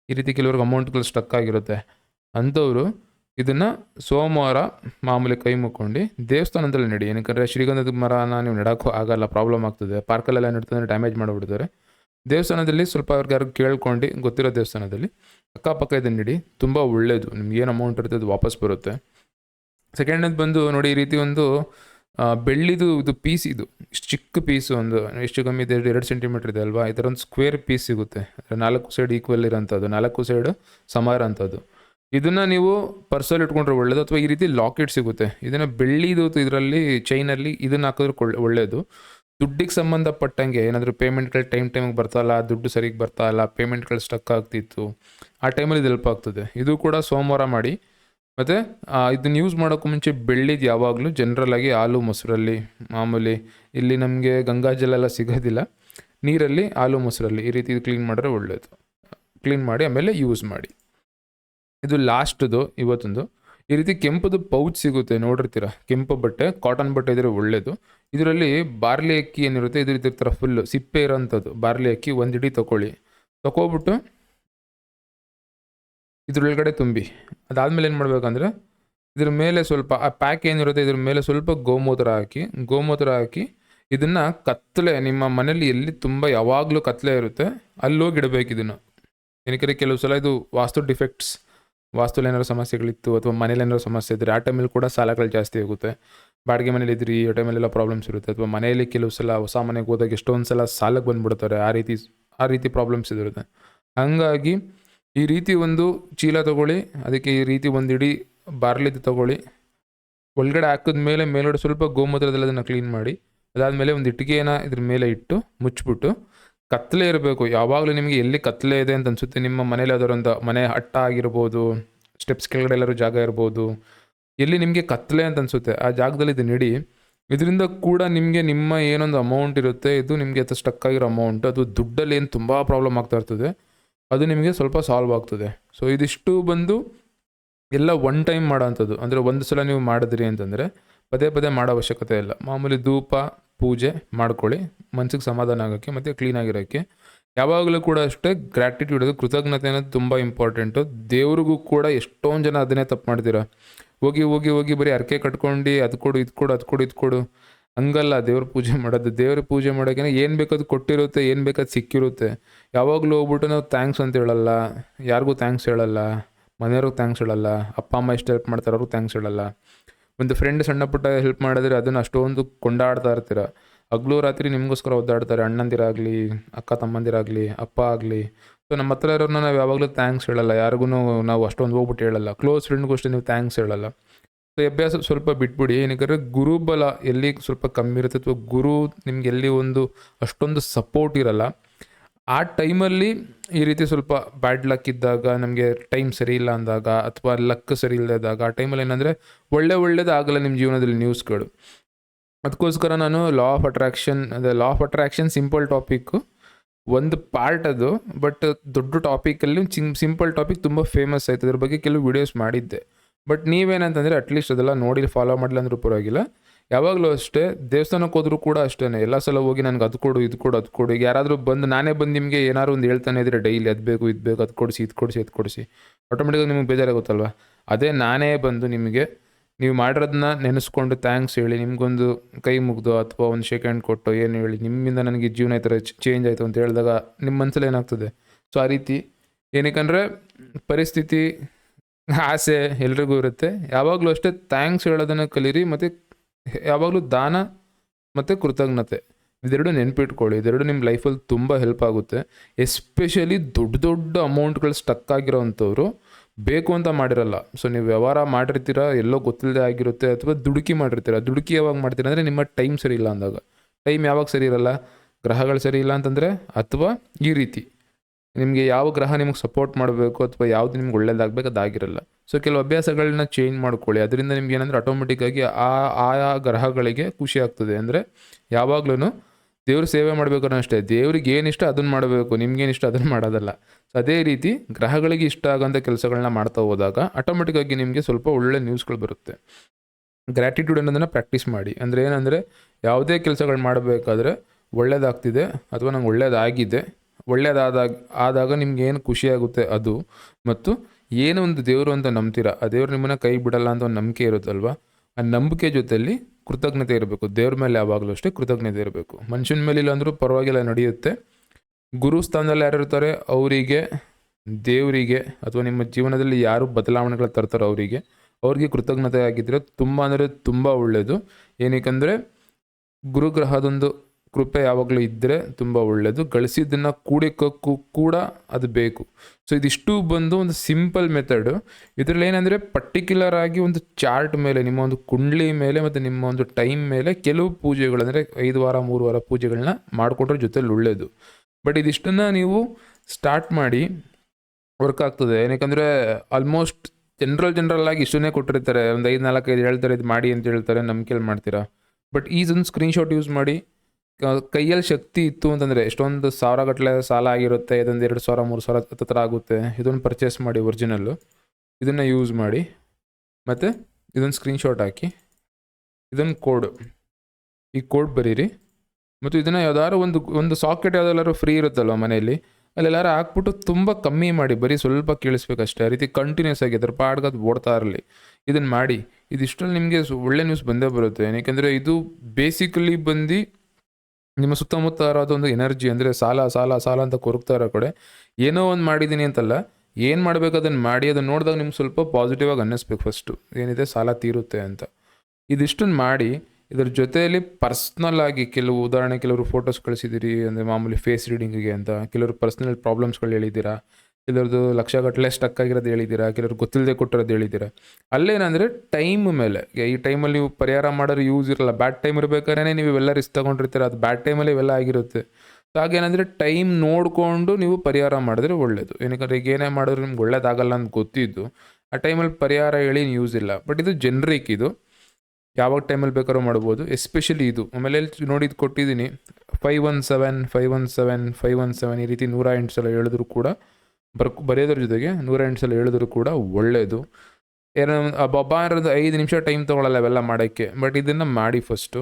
ಈ ರೀತಿ ಕೆಲವ್ರಿಗೆ ಅಮೌಂಟ್ಗಳು ಸ್ಟಕ್ ಆಗಿರುತ್ತೆ. ಅಂಥವರು ಇದನ್ನು ಸೋಮವಾರ ಮಾಮೂಲಿ ಕೈ ಮುಕ್ಕೊಂಡು ದೇವಸ್ಥಾನದಲ್ಲಿ ನಡಿ. ಏನಕ್ಕಂದರೆ ಶ್ರೀಗಂಧದ ಮರನ ನೀವು ನೆಡೋಕ್ಕೂ ಆಗಲ್ಲ ಪ್ರಾಬ್ಲಮ್ ಆಗ್ತದೆ. ಪಾರ್ಕಲ್ಲೆಲ್ಲ ನೆಡ್ತಂದ್ರೆ ಡ್ಯಾಮೇಜ್ ಮಾಡಿಬಿಡ್ತಾರೆ. ದೇವಸ್ಥಾನದಲ್ಲಿ ಸ್ವಲ್ಪ ಅವ್ರಿಗೆ ಯಾರು ಕೇಳ್ಕೊಂಡು, ಗೊತ್ತಿರೋ ದೇವಸ್ಥಾನದಲ್ಲಿ ಅಕ್ಕಪಕ್ಕ ಇದನ್ನು ನಡಿ. ತುಂಬ ಒಳ್ಳೆಯದು ನಿಮ್ಗೆ ಏನು ಅಮೌಂಟ್ ಇರುತ್ತೆ ಅದು ವಾಪಸ್ ಬರುತ್ತೆ. ಸೆಕೆಂಡ್ನೇದು ಬಂದು ನೋಡಿ ಈ ರೀತಿ ಒಂದು ಬೆಳ್ಳಿದು ಇದು ಪೀಸ್ ಇದು. ಇಷ್ಟು ಚಿಕ್ಕ ಪೀಸು ಒಂದು ಎಷ್ಟು ಕಮ್ಮಿ ಇದೆ, ಎರಡು ಸೆಂಟಿಮೀಟರ್ ಇದೆ ಅಲ್ವಾ? ಈ ಒಂದು ಸ್ಕ್ವೇರ್ ಪೀಸ್ ಸಿಗುತ್ತೆ. ನಾಲ್ಕು ಸೈಡ್ ಈಕ್ವಲ್ ಇರೋಂಥದ್ದು. ನಾಲ್ಕು ಸೈಡ್ ಸಮ ಇರೋಂಥದ್ದು ಇದನ್ನು ನೀವು ಪರ್ಸಲ್ಲಿ ಇಟ್ಕೊಂಡ್ರೆ ಒಳ್ಳೇದು, ಅಥವಾ ಈ ರೀತಿ ಲಾಕೆಟ್ ಸಿಗುತ್ತೆ. ಇದನ್ನು ಬೆಳ್ಳಿದು ಇದರಲ್ಲಿ ಚೈನಲ್ಲಿ ಇದನ್ನು ಹಾಕಿದ್ರೆ ಒಳ್ಳೆಯದು ದುಡ್ಡಿಗೆ ಸಂಬಂಧಪಟ್ಟಂಗೆ ಏನಾದರೂ ಪೇಮೆಂಟ್ಗಳು ಟೈಮ್ ಟೈಮಿಗೆ ಬರ್ತಾ ಇಲ್ಲ, ದುಡ್ಡು ಸರಿಗೆ ಬರ್ತಾ ಇಲ್ಲ ಪೇಮೆಂಟ್ಗಳು ಸ್ಟಕ್ ಆಗ್ತಿತ್ತು, ಆ ಟೈಮಲ್ಲಿ ಇದು ಹೆಲ್ಪ್ ಆಗ್ತದೆ. ಇದು ಕೂಡ ಸೋಮವಾರ ಮಾಡಿ ಮತ್ತು ಇದನ್ನು ಯೂಸ್ ಮಾಡೋಕ್ಕೂ ಮುಂಚೆ ಬೆಳ್ಳಿದ್ದು ಯಾವಾಗಲೂ ಜನರಲ್ಲಾಗಿ ಹಾಲು ಮೊಸರಲ್ಲಿ, ಮಾಮೂಲಿ ಇಲ್ಲಿ ನಮಗೆ ಗಂಗಾಜಲ ಎಲ್ಲ ಸಿಗೋದಿಲ್ಲ. ನೀರಲ್ಲಿ ಹಾಲು ಮೊಸರಲ್ಲಿ ಈ ರೀತಿ ಕ್ಲೀನ್ ಮಾಡಿದ್ರೆ ಒಳ್ಳೆಯದು ಕ್ಲೀನ್ ಮಾಡಿ ಆಮೇಲೆ ಯೂಸ್ ಮಾಡಿ. ಇದು ಲಾಸ್ಟ್ದು ಇವತ್ತೊಂದು. ಈ ರೀತಿ ಕೆಂಪದು ಪೌಚ್ ಸಿಗುತ್ತೆ, ನೋಡಿರ್ತೀರ? ಕೆಂಪು ಬಟ್ಟೆ ಕಾಟನ್ ಬಟ್ಟೆ ಇದ್ರೆ ಒಳ್ಳೆಯದು ಇದರಲ್ಲಿ ಬಾರ್ಲಿ ಅಕ್ಕಿ ಏನಿರುತ್ತೆ ಇದು ಇದ್ರ ಥರ ಫುಲ್ಲು ಸಿಪ್ಪೆ ಇರೋಂಥದ್ದು. ಬಾರ್ಲಿ ಅಕ್ಕಿ ಒಂದು ಹಿಡಿ ತೊಗೊಳ್ಳಿ ತಗೊಬಿಟ್ಟು ಇದ್ರೊಳಗಡೆ ತುಂಬಿ. ಅದಾದಮೇಲೆ ಏನು ಮಾಡಬೇಕಂದ್ರೆ, ಇದ್ರ ಮೇಲೆ ಸ್ವಲ್ಪ, ಆ ಪ್ಯಾಕ್ ಏನಿರುತ್ತೆ ಇದ್ರ ಮೇಲೆ ಸ್ವಲ್ಪ ಗೋಮೂತ್ರ ಹಾಕಿ ಗೋಮೂತ್ರ ಹಾಕಿ ಇದನ್ನು ಕತ್ತಲೆ ನಿಮ್ಮ ಮನೇಲಿ ಎಲ್ಲಿ ತುಂಬ ಯಾವಾಗಲೂ ಕತ್ತಲೆ ಇರುತ್ತೆ, ಅಲ್ಲಿ ಹೋಗಿ ಇಡಬೇಕು ಇದನ್ನು. ಏನಕ್ಕೆ ಕೆಲವು ಸಲ ಇದು ವಾಸ್ತು ಡಿಫೆಕ್ಟ್ಸ್ ವಾಸ್ತುಲಿ ಏನಾದ್ರು ಸಮಸ್ಯೆಗಳಿತ್ತು ಅಥವಾ ಮನೇಲಿ ಏನಾದ್ರು ಸಮಸ್ಯೆ ಇದ್ದರೆ ಆ ಟೈಮಲ್ಲಿ ಕೂಡ ಸಾಲಗಳು ಜಾಸ್ತಿ ಆಗುತ್ತೆ ಬಾಡಿಗೆ ಮನೇಲಿ ಇದ್ರಿ, ಆ ಟೈಮಲ್ಲೆಲ್ಲ ಪ್ರಾಬ್ಲಮ್ಸ್ ಇರುತ್ತೆ. ಅಥವಾ ಮನೆಯಲ್ಲಿ ಕೆಲವು ಸಲ ಹೊಸ ಮನೆಗೆ ಹೋದಾಗ ಎಷ್ಟೊಂದು ಸಲ ಸಾಲಕ್ಕೆ ಬಂದ್ಬಿಡ್ತಾರೆ, ಆ ರೀತಿ ಆ ರೀತಿ ಪ್ರಾಬ್ಲಮ್ಸ್ ಇದಿರುತ್ತೆ ಹಂಗಾಗಿ ಈ ರೀತಿ ಒಂದು ಚೀಲ ತಗೊಳ್ಳಿ, ಅದಕ್ಕೆ ಈ ರೀತಿ ಒಂದು ಇಡೀ ಬಾರ್ಲಿದ್ದು ತಗೊಳ್ಳಿ. ಒಳಗಡೆ ಹಾಕಿದ ಮೇಲೆ ಮೇಲ್ಗಡೆ ಸ್ವಲ್ಪ ಗೋಮೂತ್ರದಲ್ಲಿ ಅದನ್ನು ಕ್ಲೀನ್ ಮಾಡಿ, ಅದಾದಮೇಲೆ ಒಂದು ಇಟ್ಟಿಗೆನ ಇದ್ರ ಮೇಲೆ ಇಟ್ಟು ಮುಚ್ಚಿಬಿಟ್ಟು ಕತ್ತಲೆ ಇರಬೇಕು. ಯಾವಾಗಲೂ ನಿಮಗೆ ಎಲ್ಲಿ ಕತ್ತಲೆ ಇದೆ ಅಂತ ಅನಿಸುತ್ತೆ, ನಿಮ್ಮ ಮನೇಲಿ ಅದರೊಂದು ಮನೆ ಹಟ್ಟ ಆಗಿರ್ಬೋದು ಸ್ಟೆಪ್ಸ್ ಕೆಳಗಡೆ ಎಲ್ಲರೂ ಜಾಗ ಇರ್ಬೋದು, ಎಲ್ಲಿ ನಿಮಗೆ ಕತ್ತಲೆ ಅಂತ ಅನಿಸುತ್ತೆ, ಆ ಜಾಗದಲ್ಲಿ ಇದು ಇಡಿ ಇದರಿಂದ ಕೂಡ ನಿಮಗೆ ನಿಮ್ಮ ಏನೊಂದು ಅಮೌಂಟ್ ಇರುತ್ತೆ, ಇದು ನಿಮಗೆ ಅದು ಸ್ಟಕ್ ಆಗಿರೋ ಅಮೌಂಟ್ ಅದು ದುಡ್ಡಲ್ಲಿ ಏನು ತುಂಬ ಪ್ರಾಬ್ಲಮ್ ಆಗ್ತಾ ಇರ್ತದೆ. ಅದು ನಿಮಗೆ ಸ್ವಲ್ಪ ಸಾಲ್ವ್ ಆಗ್ತದೆ. ಸೊ ಇದಿಷ್ಟು ಬಂದು ಎಲ್ಲ ಒನ್ ಟೈಮ್ ಮಾಡೋ ಅಂಥದ್ದು ಅಂದರೆ ಒಂದು ಸಲ ನೀವು ಮಾಡಿದ್ರಿ ಅಂತಂದರೆ ಪದೇ ಪದೇ ಮಾಡೋ ಅವಶ್ಯಕತೆ ಇಲ್ಲ. ಮಾಮೂಲಿ ಧೂಪ, ಪೂಜೆ ಮಾಡ್ಕೊಳ್ಳಿ. ಮನಸ್ಸಿಗೆ ಸಮಾಧಾನ ಆಗೋಕ್ಕೆ ಮತ್ತು ಕ್ಲೀನಾಗಿರೋಕ್ಕೆ ಯಾವಾಗಲೂ ಕೂಡ ಅಷ್ಟೇ ಗ್ರ್ಯಾಟಿಟ್ಯೂಡ್ ಅದು ಕೃತಜ್ಞತೆ ಅನ್ನೋದು ತುಂಬ ಇಂಪಾರ್ಟೆಂಟು ದೇವ್ರಿಗೂ ಕೂಡ ಎಷ್ಟೊಂದು ಜನ ಅದನ್ನೇ ತಪ್ಪು ಮಾಡ್ತೀರಾ? ಹೋಗಿ ಹೋಗಿ ಹೋಗಿ ಬರೀ ಅರಕೆ ಕಟ್ಕೊಂಡು ಅದು ಕೊಡು ಇದು ಕೊಡು ಅದು ಕೊಡು ಇದು ಕೊಡು ಹಂಗಲ್ಲ, ದೇವ್ರ ಪೂಜೆ ಮಾಡೋದು. ದೇವ್ರ ಪೂಜೆ ಮಾಡೋಕೆ ಏನು ಬೇಕಾದ್ರು ಕೊಟ್ಟಿರುತ್ತೆ, ಏನು ಬೇಕಾದ್ರು ಸಿಕ್ಕಿರುತ್ತೆ. ಯಾವಾಗಲೂ ಹೋಗ್ಬಿಟ್ಟು ನಾವು ಥ್ಯಾಂಕ್ಸ್ ಅಂತ ಹೇಳಲ್ಲ. ಯಾರಿಗೂ ಥ್ಯಾಂಕ್ಸ್ ಹೇಳಲ್ಲ. ಮನೆಯವ್ರಿಗೆ ಥ್ಯಾಂಕ್ಸ್ ಹೇಳಲ್ಲ. ಅಪ್ಪ, ಅಮ್ಮ ಎಷ್ಟು ಹೆಲ್ಪ್ ಮಾಡ್ತಾರೆ, ಅವ್ರಿಗೆ ಥ್ಯಾಂಕ್ಸ್ ಹೇಳಲ್ಲ. ಒಂದು ಫ್ರೆಂಡ್ ಸಣ್ಣ ಪುಟ್ಟ ಹೆಲ್ಪ್ ಮಾಡಿದ್ರೆ ಅದನ್ನು ಅಷ್ಟೊಂದು ಕೊಂಡಾಡ್ತಾ ಇರ್ತೀರ. ಹಗ್ಲು ರಾತ್ರಿ ನಿಮಗೋಸ್ಕರ ಒದ್ದಾಡ್ತಾರೆ. ಅಣ್ಣಂದಿರಾಗಲಿ, ಅಕ್ಕ ತಮ್ಮಂದಿರಾಗಲಿ, ಅಪ್ಪ ಆಗಲಿ. ಸೊ ನಮ್ಮ ಹತ್ರ ಇರೋರನ್ನ ನಾವು ಯಾವಾಗಲೂ ಥ್ಯಾಂಕ್ಸ್ ಹೇಳಲ್ಲ. ಯಾರಿಗೂ ನಾವು ಅಷ್ಟೊಂದು ಹೋಗ್ಬಿಟ್ಟು ಹೇಳಲ್ಲ. ಕ್ಲೋಸ್ ಫ್ರೆಂಡ್ಗೂ ಅಷ್ಟೇ ನೀವು ಥ್ಯಾಂಕ್ಸ್ ಹೇಳಲ್ಲ. ಸೊ ಅಭ್ಯಾಸ ಸ್ವಲ್ಪ ಬಿಟ್ಬಿಡಿ. ಏನಕ್ಕೆ ಗುರುಬಲ ಎಲ್ಲಿ ಸ್ವಲ್ಪ ಕಮ್ಮಿ ಇರುತ್ತೆ ಅಥವಾ ಗುರು ನಿಮ್ಗೆ ಎಲ್ಲಿ ಒಂದು ಅಷ್ಟೊಂದು ಸಪೋರ್ಟ್ ಇರಲ್ಲ, ಆ ಟೈಮಲ್ಲಿ ಈ ರೀತಿ ಸ್ವಲ್ಪ ಬ್ಯಾಡ್ ಲಕ್ ಇದ್ದಾಗ, ನಮಗೆ ಟೈಮ್ ಸರಿ ಇಲ್ಲ ಅಂದಾಗ ಅಥವಾ ಲಕ್ ಸರಿ ಇಲ್ಲದಾಗ ಆ ಟೈಮಲ್ಲಿ ಏನಂದರೆ ಒಳ್ಳೆ ಒಳ್ಳೇದು ಆಗಲ್ಲ ನಿಮ್ಮ ಜೀವನದಲ್ಲಿ ನ್ಯೂಸ್ಗಳು ಅದಕ್ಕೋಸ್ಕರ ನಾನು ಲಾ ಆಫ್ ಅಟ್ರಾಕ್ಷನ್ ಅದೇ law of attraction simple topic ಒಂದು ಪಾರ್ಟ್ ಅದು ಬಟ್ ದೊಡ್ಡ ಟಾಪಿಕಲ್ಲಿ ಸಿಂಪಲ್ ಟಾಪಿಕ್ ತುಂಬ ಫೇಮಸ್ ಆಯ್ತು. ಅದ್ರ ಬಗ್ಗೆ ಕೆಲವು ವಿಡಿಯೋಸ್ ಮಾಡಿದ್ದೆ. ಬಟ್ ನೀವೇನಂತಂದರೆ ಅಟ್ಲೀಸ್ಟ್ ಅದೆಲ್ಲ ನೋಡಿ ಫಾಲೋ ಮಾಡಲಿಲ್ಲ ಅಂದರೂ ಪರವಾಗಿಲ್ಲ. ಯಾವಾಗಲೂ ಅಷ್ಟೇ, ದೇವಸ್ಥಾನಕ್ಕೆ ಹೋದರೂ ಕೂಡ ಅಷ್ಟೇ ಎಲ್ಲ ಸಲ ಹೋಗಿ ನನಗೆ ಅದು ಕೊಡು, ಇದು ಕೊಡು, ಅದು ಕೊಡು. ಈಗ ಯಾರಾದರೂ ಬಂದು ನಾನೇ ಬಂದು ನಿಮಗೆ ಏನಾದ್ರು ಒಂದು ಹೇಳ್ತಾನೆ ಇದ್ರೆ ಡೈಲಿ ಅದು ಬೇಕು, ಇದು ಬೇಕು, ಅದು ಕೊಡಿಸಿ, ಇದು ಕೊಡಿಸಿ, ಅದು ಕೊಡಿಸಿ. ಆಟೋಮೆಟಿಕಾಗಿ ನಿಮಗೆ ಬೇಜಾರಾಗುತ್ತಲ್ವ ಅದೇ ನಾನೇ ಬಂದು ನಿಮಗೆ ನೀವು ಮಾಡಿರೋದನ್ನ ನೆನೆಸ್ಕೊಂಡು ಥ್ಯಾಂಕ್ಸ್ ಹೇಳಿ, ನಿಮಗೊಂದು ಕೈ ಮುಗ್ದು ಅಥವಾ ಒಂದು ಸೆಕೆಂಡ್ ಕೊಟ್ಟು ಏನು ಹೇಳಿ, ನಿಮ್ಮಿಂದ ನನಗೆ ಜೀವನ ಈ ಥರ ಚೇಂಜ್ ಆಯಿತು ಅಂತ ಹೇಳಿದಾಗ ನಿಮ್ಮ ಮನಸ್ಸಲ್ಲಿ ಏನಾಗ್ತದೆ? ಸೊ ಆ ರೀತಿ ಏನಕ್ಕಂದರೆ ಪರಿಸ್ಥಿತಿ ಆಸೆ ಎಲ್ರಿಗೂ ಇರುತ್ತೆ. ಯಾವಾಗಲೂ ಅಷ್ಟೇ ಥ್ಯಾಂಕ್ಸ್ ಹೇಳೋದನ್ನು ಕಲೀರಿ ಮತ್ತು ಯಾವಾಗಲೂ ದಾನ ಮತ್ತು ಕೃತಜ್ಞತೆ. ಇದೆರಡು ನೆನ್ಪಿಟ್ಕೊಳ್ಳಿ. ಇದೆರಡು ನಿಮ್ಮ ಲೈಫಲ್ಲಿ ತುಂಬ ಹೆಲ್ಪ್ ಆಗುತ್ತೆ. ಎಸ್ಪೆಷಲಿ ದೊಡ್ಡ ದೊಡ್ಡ ಅಮೌಂಟ್ಗಳು ಸ್ಟಕ್ ಆಗಿರೋವಂಥವ್ರು ಬೇಕು ಅಂತ ಮಾಡಿರಲ್ಲ. ಸೊ ನೀವು ವ್ಯವಹಾರ ಮಾಡಿರ್ತೀರ, ಎಲ್ಲೋ ಗೊತ್ತಿಲ್ಲದೆ ಆಗಿರುತ್ತೆ ಅಥವಾ ದುಡುಕಿ ಮಾಡಿರ್ತೀರ. ದುಡುಕಿ ಯಾವಾಗ ಮಾಡ್ತೀರ ಅಂದರೆ ನಿಮ್ಮ ಟೈಮ್ ಸರಿ ಇಲ್ಲ ಅಂದಾಗ. ಟೈಮ್ ಯಾವಾಗ ಸರಿ ಇರಲ್ಲ? ಗ್ರಹಗಳು ಸರಿ ಇಲ್ಲ ಅಂತಂದರೆ ಅಥವಾ ಈ ರೀತಿ. ನಿಮಗೆ ಯಾವ ಗ್ರಹ ನಿಮಗೆ ಸಪೋರ್ಟ್ ಮಾಡಬೇಕು ಅಥವಾ ಯಾವುದು ನಿಮ್ಗೆ ಒಳ್ಳೇದಾಗಬೇಕು ಅದಾಗಿರಲ್ಲ. ಸೊ ಕೆಲವು ಅಭ್ಯಾಸಗಳನ್ನ ಚೇಂಜ್ ಮಾಡ್ಕೊಳ್ಳಿ. ಅದರಿಂದ ನಿಮ್ಗೆ ಏನಂದರೆ ಆಟೋಮೆಟಿಕ್ಕಾಗಿ ಆ, ಆಯಾ ಗ್ರಹಗಳಿಗೆ ಖುಷಿ ಆಗ್ತದೆ. ಅಂದರೆ ಯಾವಾಗ್ಲೂ ದೇವ್ರ ಸೇವೆ ಮಾಡಬೇಕು ಅನ್ನೋ ಅಷ್ಟೇ. ದೇವ್ರಿಗೆ ಏನು ಇಷ್ಟ ಅದನ್ನು ಮಾಡಬೇಕು. ನಿಮ್ಗೇನು ಇಷ್ಟ ಅದನ್ನು ಮಾಡೋದಲ್ಲ. ಸೊ ಅದೇ ರೀತಿ ಗ್ರಹಗಳಿಗೆ ಇಷ್ಟ ಆಗೋಂಥ ಕೆಲಸಗಳನ್ನ ಮಾಡ್ತಾ ಹೋದಾಗ ಆಟೋಮೆಟಿಕ್ಕಾಗಿ ನಿಮಗೆ ಸ್ವಲ್ಪ ಒಳ್ಳೆ ನ್ಯೂಸ್ಗಳು ಬರುತ್ತೆ. ಗ್ರ್ಯಾಟಿಟ್ಯೂಡ್ ಅನ್ನೋದನ್ನು ಪ್ರಾಕ್ಟೀಸ್ ಮಾಡಿ. ಅಂದರೆ ಏನಂದರೆ ಯಾವುದೇ ಕೆಲಸಗಳು ಮಾಡಬೇಕಾದ್ರೆ ಒಳ್ಳೇದಾಗ್ತಿದೆ ಅಥವಾ ನಂಗೆ ಒಳ್ಳೇದಾಗಿದೆ. ಒಳ್ಳೇದಾದಾಗ ಆದಾಗ ನಿಮ್ಗೆ ಏನು ಖುಷಿಯಾಗುತ್ತೆ ಅದು. ಮತ್ತು ಏನು ಒಂದು ದೇವರು ಅಂತ ನಂಬ್ತೀರ? ಆ ದೇವ್ರು ನಿಮ್ಮನ್ನ ಕೈ ಬಿಡಲ್ಲ ಅಂತ ಒಂದು ನಂಬಿಕೆ ಇರುತ್ತಲ್ವ? ಆ ನಂಬಿಕೆ ಜೊತೆಯಲ್ಲಿ ಕೃತಜ್ಞತೆ ಇರಬೇಕು. ದೇವ್ರ ಮೇಲೆ ಯಾವಾಗಲೂ ಅಷ್ಟೇ ಕೃತಜ್ಞತೆ ಇರಬೇಕು. ಮನುಷ್ಯನ ಮೇಲೆ ಇಲ್ಲ ಅಂದರೂ ಪರವಾಗಿಲ್ಲ, ನಡೆಯುತ್ತೆ. ಗುರು ಸ್ಥಾನದಲ್ಲಿ ಯಾರು ಇರ್ತಾರೆ? ಅವರಿಗೆ, ದೇವರಿಗೆ, ಅಥವಾ ನಿಮ್ಮ ಜೀವನದಲ್ಲಿ ಯಾರು ಬದಲಾವಣೆಗಳು ತರ್ತಾರೋ ಅವರಿಗೆ, ಅವ್ರಿಗೆ ಕೃತಜ್ಞತೆ ಆಗಿದ್ದರೆ ತುಂಬ ಅಂದರೆ ತುಂಬ ಒಳ್ಳೆಯದು ಏನಕ್ಕೆ ಗುರುಗ್ರಹದೊಂದು ಕೃಪೆ ಯಾವಾಗಲೂ ಇದ್ದರೆ ತುಂಬ ಒಳ್ಳೆಯದು ಗಳಿಸಿದ್ದನ್ನು ಕೂಡಿಕೋಕ್ಕೂ ಕೂಡ ಅದು ಬೇಕು. ಸೊ ಇದಿಷ್ಟು ಬಂದು ಒಂದು ಸಿಂಪಲ್ ಮೆಥಡು ಇದರಲ್ಲಿ ಏನಂದರೆ ಪರ್ಟಿಕ್ಯುಲರ್ ಆಗಿ ಒಂದು ಚಾರ್ಟ್ ಮೇಲೆ, ನಿಮ್ಮ ಒಂದು ಕುಂಡ್ಲಿ ಮೇಲೆ ಮತ್ತು ನಿಮ್ಮ ಒಂದು ಟೈಮ್ ಮೇಲೆ ಕೆಲವು ಪೂಜೆಗಳು, ಅಂದರೆ ಐದು ವಾರ, ಮೂರು ವಾರ ಪೂಜೆಗಳನ್ನ ಮಾಡಿಕೊಟ್ರೆ ಜೊತೆಲಿ ಒಳ್ಳೆಯದು ಬಟ್ ಇದಿಷ್ಟನ್ನು ನೀವು ಸ್ಟಾರ್ಟ್ ಮಾಡಿ ವರ್ಕ್ ಆಗ್ತದೆ. ಏನಕ್ಕೆ ಆಲ್ಮೋಸ್ಟ್ ಜನರಲ್ ಜನರಲ್ ಆಗಿ ಇಷ್ಟನ್ನೇ ಕೊಟ್ಟಿರ್ತಾರೆ. ಒಂದು ಐದು ನಾಲ್ಕೈದು ಹೇಳ್ತಾರೆ, ಇದು ಮಾಡಿ ಅಂತ ಹೇಳ್ತಾರೆ ನಂಬಿಕೆಯಲ್ಲಿ ಮಾಡ್ತೀರಾ? ಬಟ್ ಈಸೊಂದು ಸ್ಕ್ರೀನ್ಶಾಟ್ ಯೂಸ್ ಮಾಡಿ ಕೈಯಲ್ಲಿ ಶಕ್ತಿ ಇತ್ತು ಅಂತಂದರೆ ಎಷ್ಟೊಂದು ಸಾವಿರ ಗಟ್ಟಲೆ ಸಾಲ ಆಗಿರುತ್ತೆ, ಇದೊಂದು ಎರಡು ಸಾವಿರ, ಮೂರು ಸಾವಿರ ಹತ್ರ ಆಗುತ್ತೆ. ಇದನ್ನು ಪರ್ಚೇಸ್ ಮಾಡಿ ಒರಿಜಿನಲ್ಲು ಇದನ್ನು ಯೂಸ್ ಮಾಡಿ. ಮತ್ತು ಇದೊಂದು ಸ್ಕ್ರೀನ್ಶಾಟ್ ಹಾಕಿ. ಇದೊಂದು ಕೋಡ್ ಈ ಕೋಡ್ ಬರೀರಿ. ಮತ್ತು ಇದನ್ನು ಯಾವ್ದಾದ್ರು ಒಂದು ಒಂದು ಸಾಕೆಟ್ ಯಾವುದೆಲ್ಲರೂ ಫ್ರೀ ಇರುತ್ತಲ್ವ ಮನೆಯಲ್ಲಿ, ಅಲ್ಲೆಲ್ಲಾರು ಹಾಕ್ಬಿಟ್ಟು ತುಂಬ ಕಮ್ಮಿ ಮಾಡಿ, ಬರೀ ಸ್ವಲ್ಪ ಕೇಳಿಸ್ಬೇಕಷ್ಟೇ. ಆ ರೀತಿ ಕಂಟಿನ್ಯೂಸ್ ಆಗಿ ಅದ್ರ ಪಾಡ್ಗದು ಓಡ್ತಾ ಇರಲಿ. ಇದನ್ನು ಮಾಡಿ. ಇದಿಷ್ಟರಲ್ಲಿ ನಿಮಗೆ ಒಳ್ಳೆ ನ್ಯೂಸ್ ಬಂದೇ ಬರುತ್ತೆ. ಏಕೆಂದರೆ ಇದು ಬೇಸಿಕಲಿ ಬಂದು ನಿಮ್ಮ ಸುತ್ತಮುತ್ತ ಇರೋದು ಒಂದು ಎನರ್ಜಿ ಅಂದರೆ ಸಾಲ ಸಾಲ ಸಾಲ ಅಂತ ಕೊರಗ್ತಾ ಇರೋ ಕಡೆ ಏನೋ ಒಂದು ಮಾಡಿದ್ದೀನಿ ಅಂತಲ್ಲ, ಏನು ಮಾಡಬೇಕು ಅದನ್ನು ಮಾಡಿ ಅದನ್ನು ನೋಡಿದಾಗ ನಿಮ್ಗೆ ಸ್ವಲ್ಪ ಪಾಸಿಟಿವ್ ಆಗಿ ಅನ್ನಿಸ್ಬೇಕು ಫಸ್ಟು ಏನಿದೆ? ಸಾಲ ತೀರುತ್ತೆ ಅಂತ. ಇದಿಷ್ಟನ್ನು ಮಾಡಿ, ಇದ್ರ ಜೊತೆಯಲ್ಲಿ ಪರ್ಸ್ನಲ್ ಆಗಿ ಕೆಲವು ಉದಾಹರಣೆ, ಕೆಲವರು ಫೋಟೋಸ್ ಕಳಿಸಿದ್ದೀರಿ ಅಂದರೆ ಮಾಮೂಲಿ ಫೇಸ್ ರೀಡಿಂಗಿಗೆ ಅಂತ, ಕೆಲವರು ಪರ್ಸ್ನಲ್ ಪ್ರಾಬ್ಲಮ್ಸ್ಗಳು ಹೇಳಿದ್ದೀರಾ ಕೆಲವ್ರದ್ದು ಲಕ್ಷಗಟ್ಟಲೆ ಸ್ಟಕ್ ಆಗಿರೋದು ಹೇಳಿದ್ದೀರಾ ಕೆಲವ್ರು ಗೊತ್ತಿಲ್ಲದೆ ಕೊಟ್ಟಿರೋದು ಹೇಳಿದ್ದೀರಾ ಅಲ್ಲೇನಂದರೆ ಟೈಮ್ ಮೇಲೆ, ಈ ಟೈಮಲ್ಲಿ ನೀವು ಪರಿಹಾರ ಮಾಡೋರು ಯೂಸ್ ಇರಲ್ಲ ಬ್ಯಾಡ್ ಟೈಮ್ ಇರಬೇಕಾದ್ರೆ ನೀವು ಇವೆಲ್ಲ ರಿಸ್ಕ್ ತೊಗೊಂಡಿರ್ತೀರ, ಅದು ಬ್ಯಾಡ್ ಟೈಮಲ್ಲಿ ಇವೆಲ್ಲ ಆಗಿರುತ್ತೆ. ಸೊ ಹಾಗೇನಂದರೆ ಟೈಮ್ ನೋಡಿಕೊಂಡು ನೀವು ಪರಿಹಾರ ಮಾಡಿದ್ರೆ ಒಳ್ಳೆಯದು ಏನಕ್ಕೆ ಈಗ ಏನೇ ಮಾಡಿದ್ರು ನಿಮ್ಗೆ ಒಳ್ಳೇದಾಗಲ್ಲ ಅಂತ ಗೊತ್ತಿದ್ದು, ಆ ಟೈಮಲ್ಲಿ ಪರಿಹಾರ ಹೇಳಿ ಯೂಸ್ ಇಲ್ಲ. ಬಟ್ ಇದು ಜನ್ರಿಕ್ ಇದು. ಯಾವಾಗ ಟೈಮಲ್ಲಿ ಬೇಕಾದ್ರೂ ಮಾಡ್ಬೋದು. ಎಸ್ಪೆಷಲಿ ಇದು. ಆಮೇಲೆ ನೋಡಿದ್ದು ಕೊಟ್ಟಿದ್ದೀನಿ five one seven five one seven five one seven ಈ ರೀತಿ ನೂರ ಎಂಟು ಸಲ ಹೇಳಿದ್ರು ಕೂಡ ಬರ್ ಬರೆಯೋದ್ರ ಜೊತೆಗೆ ನೂರ ಎಂಟು ಸಲ ಹೇಳಿದ್ರು ಕೂಡ ಒಳ್ಳೆಯದು ಏನೋ ಒಬ್ಬ ಇರೋದು ಐದು ನಿಮಿಷ ಟೈಮ್ ತೊಗೊಳಲ್ಲ ಅವೆಲ್ಲ ಮಾಡೋಕ್ಕೆ ಬಟ್ ಇದನ್ನು ಮಾಡಿ ಫಸ್ಟು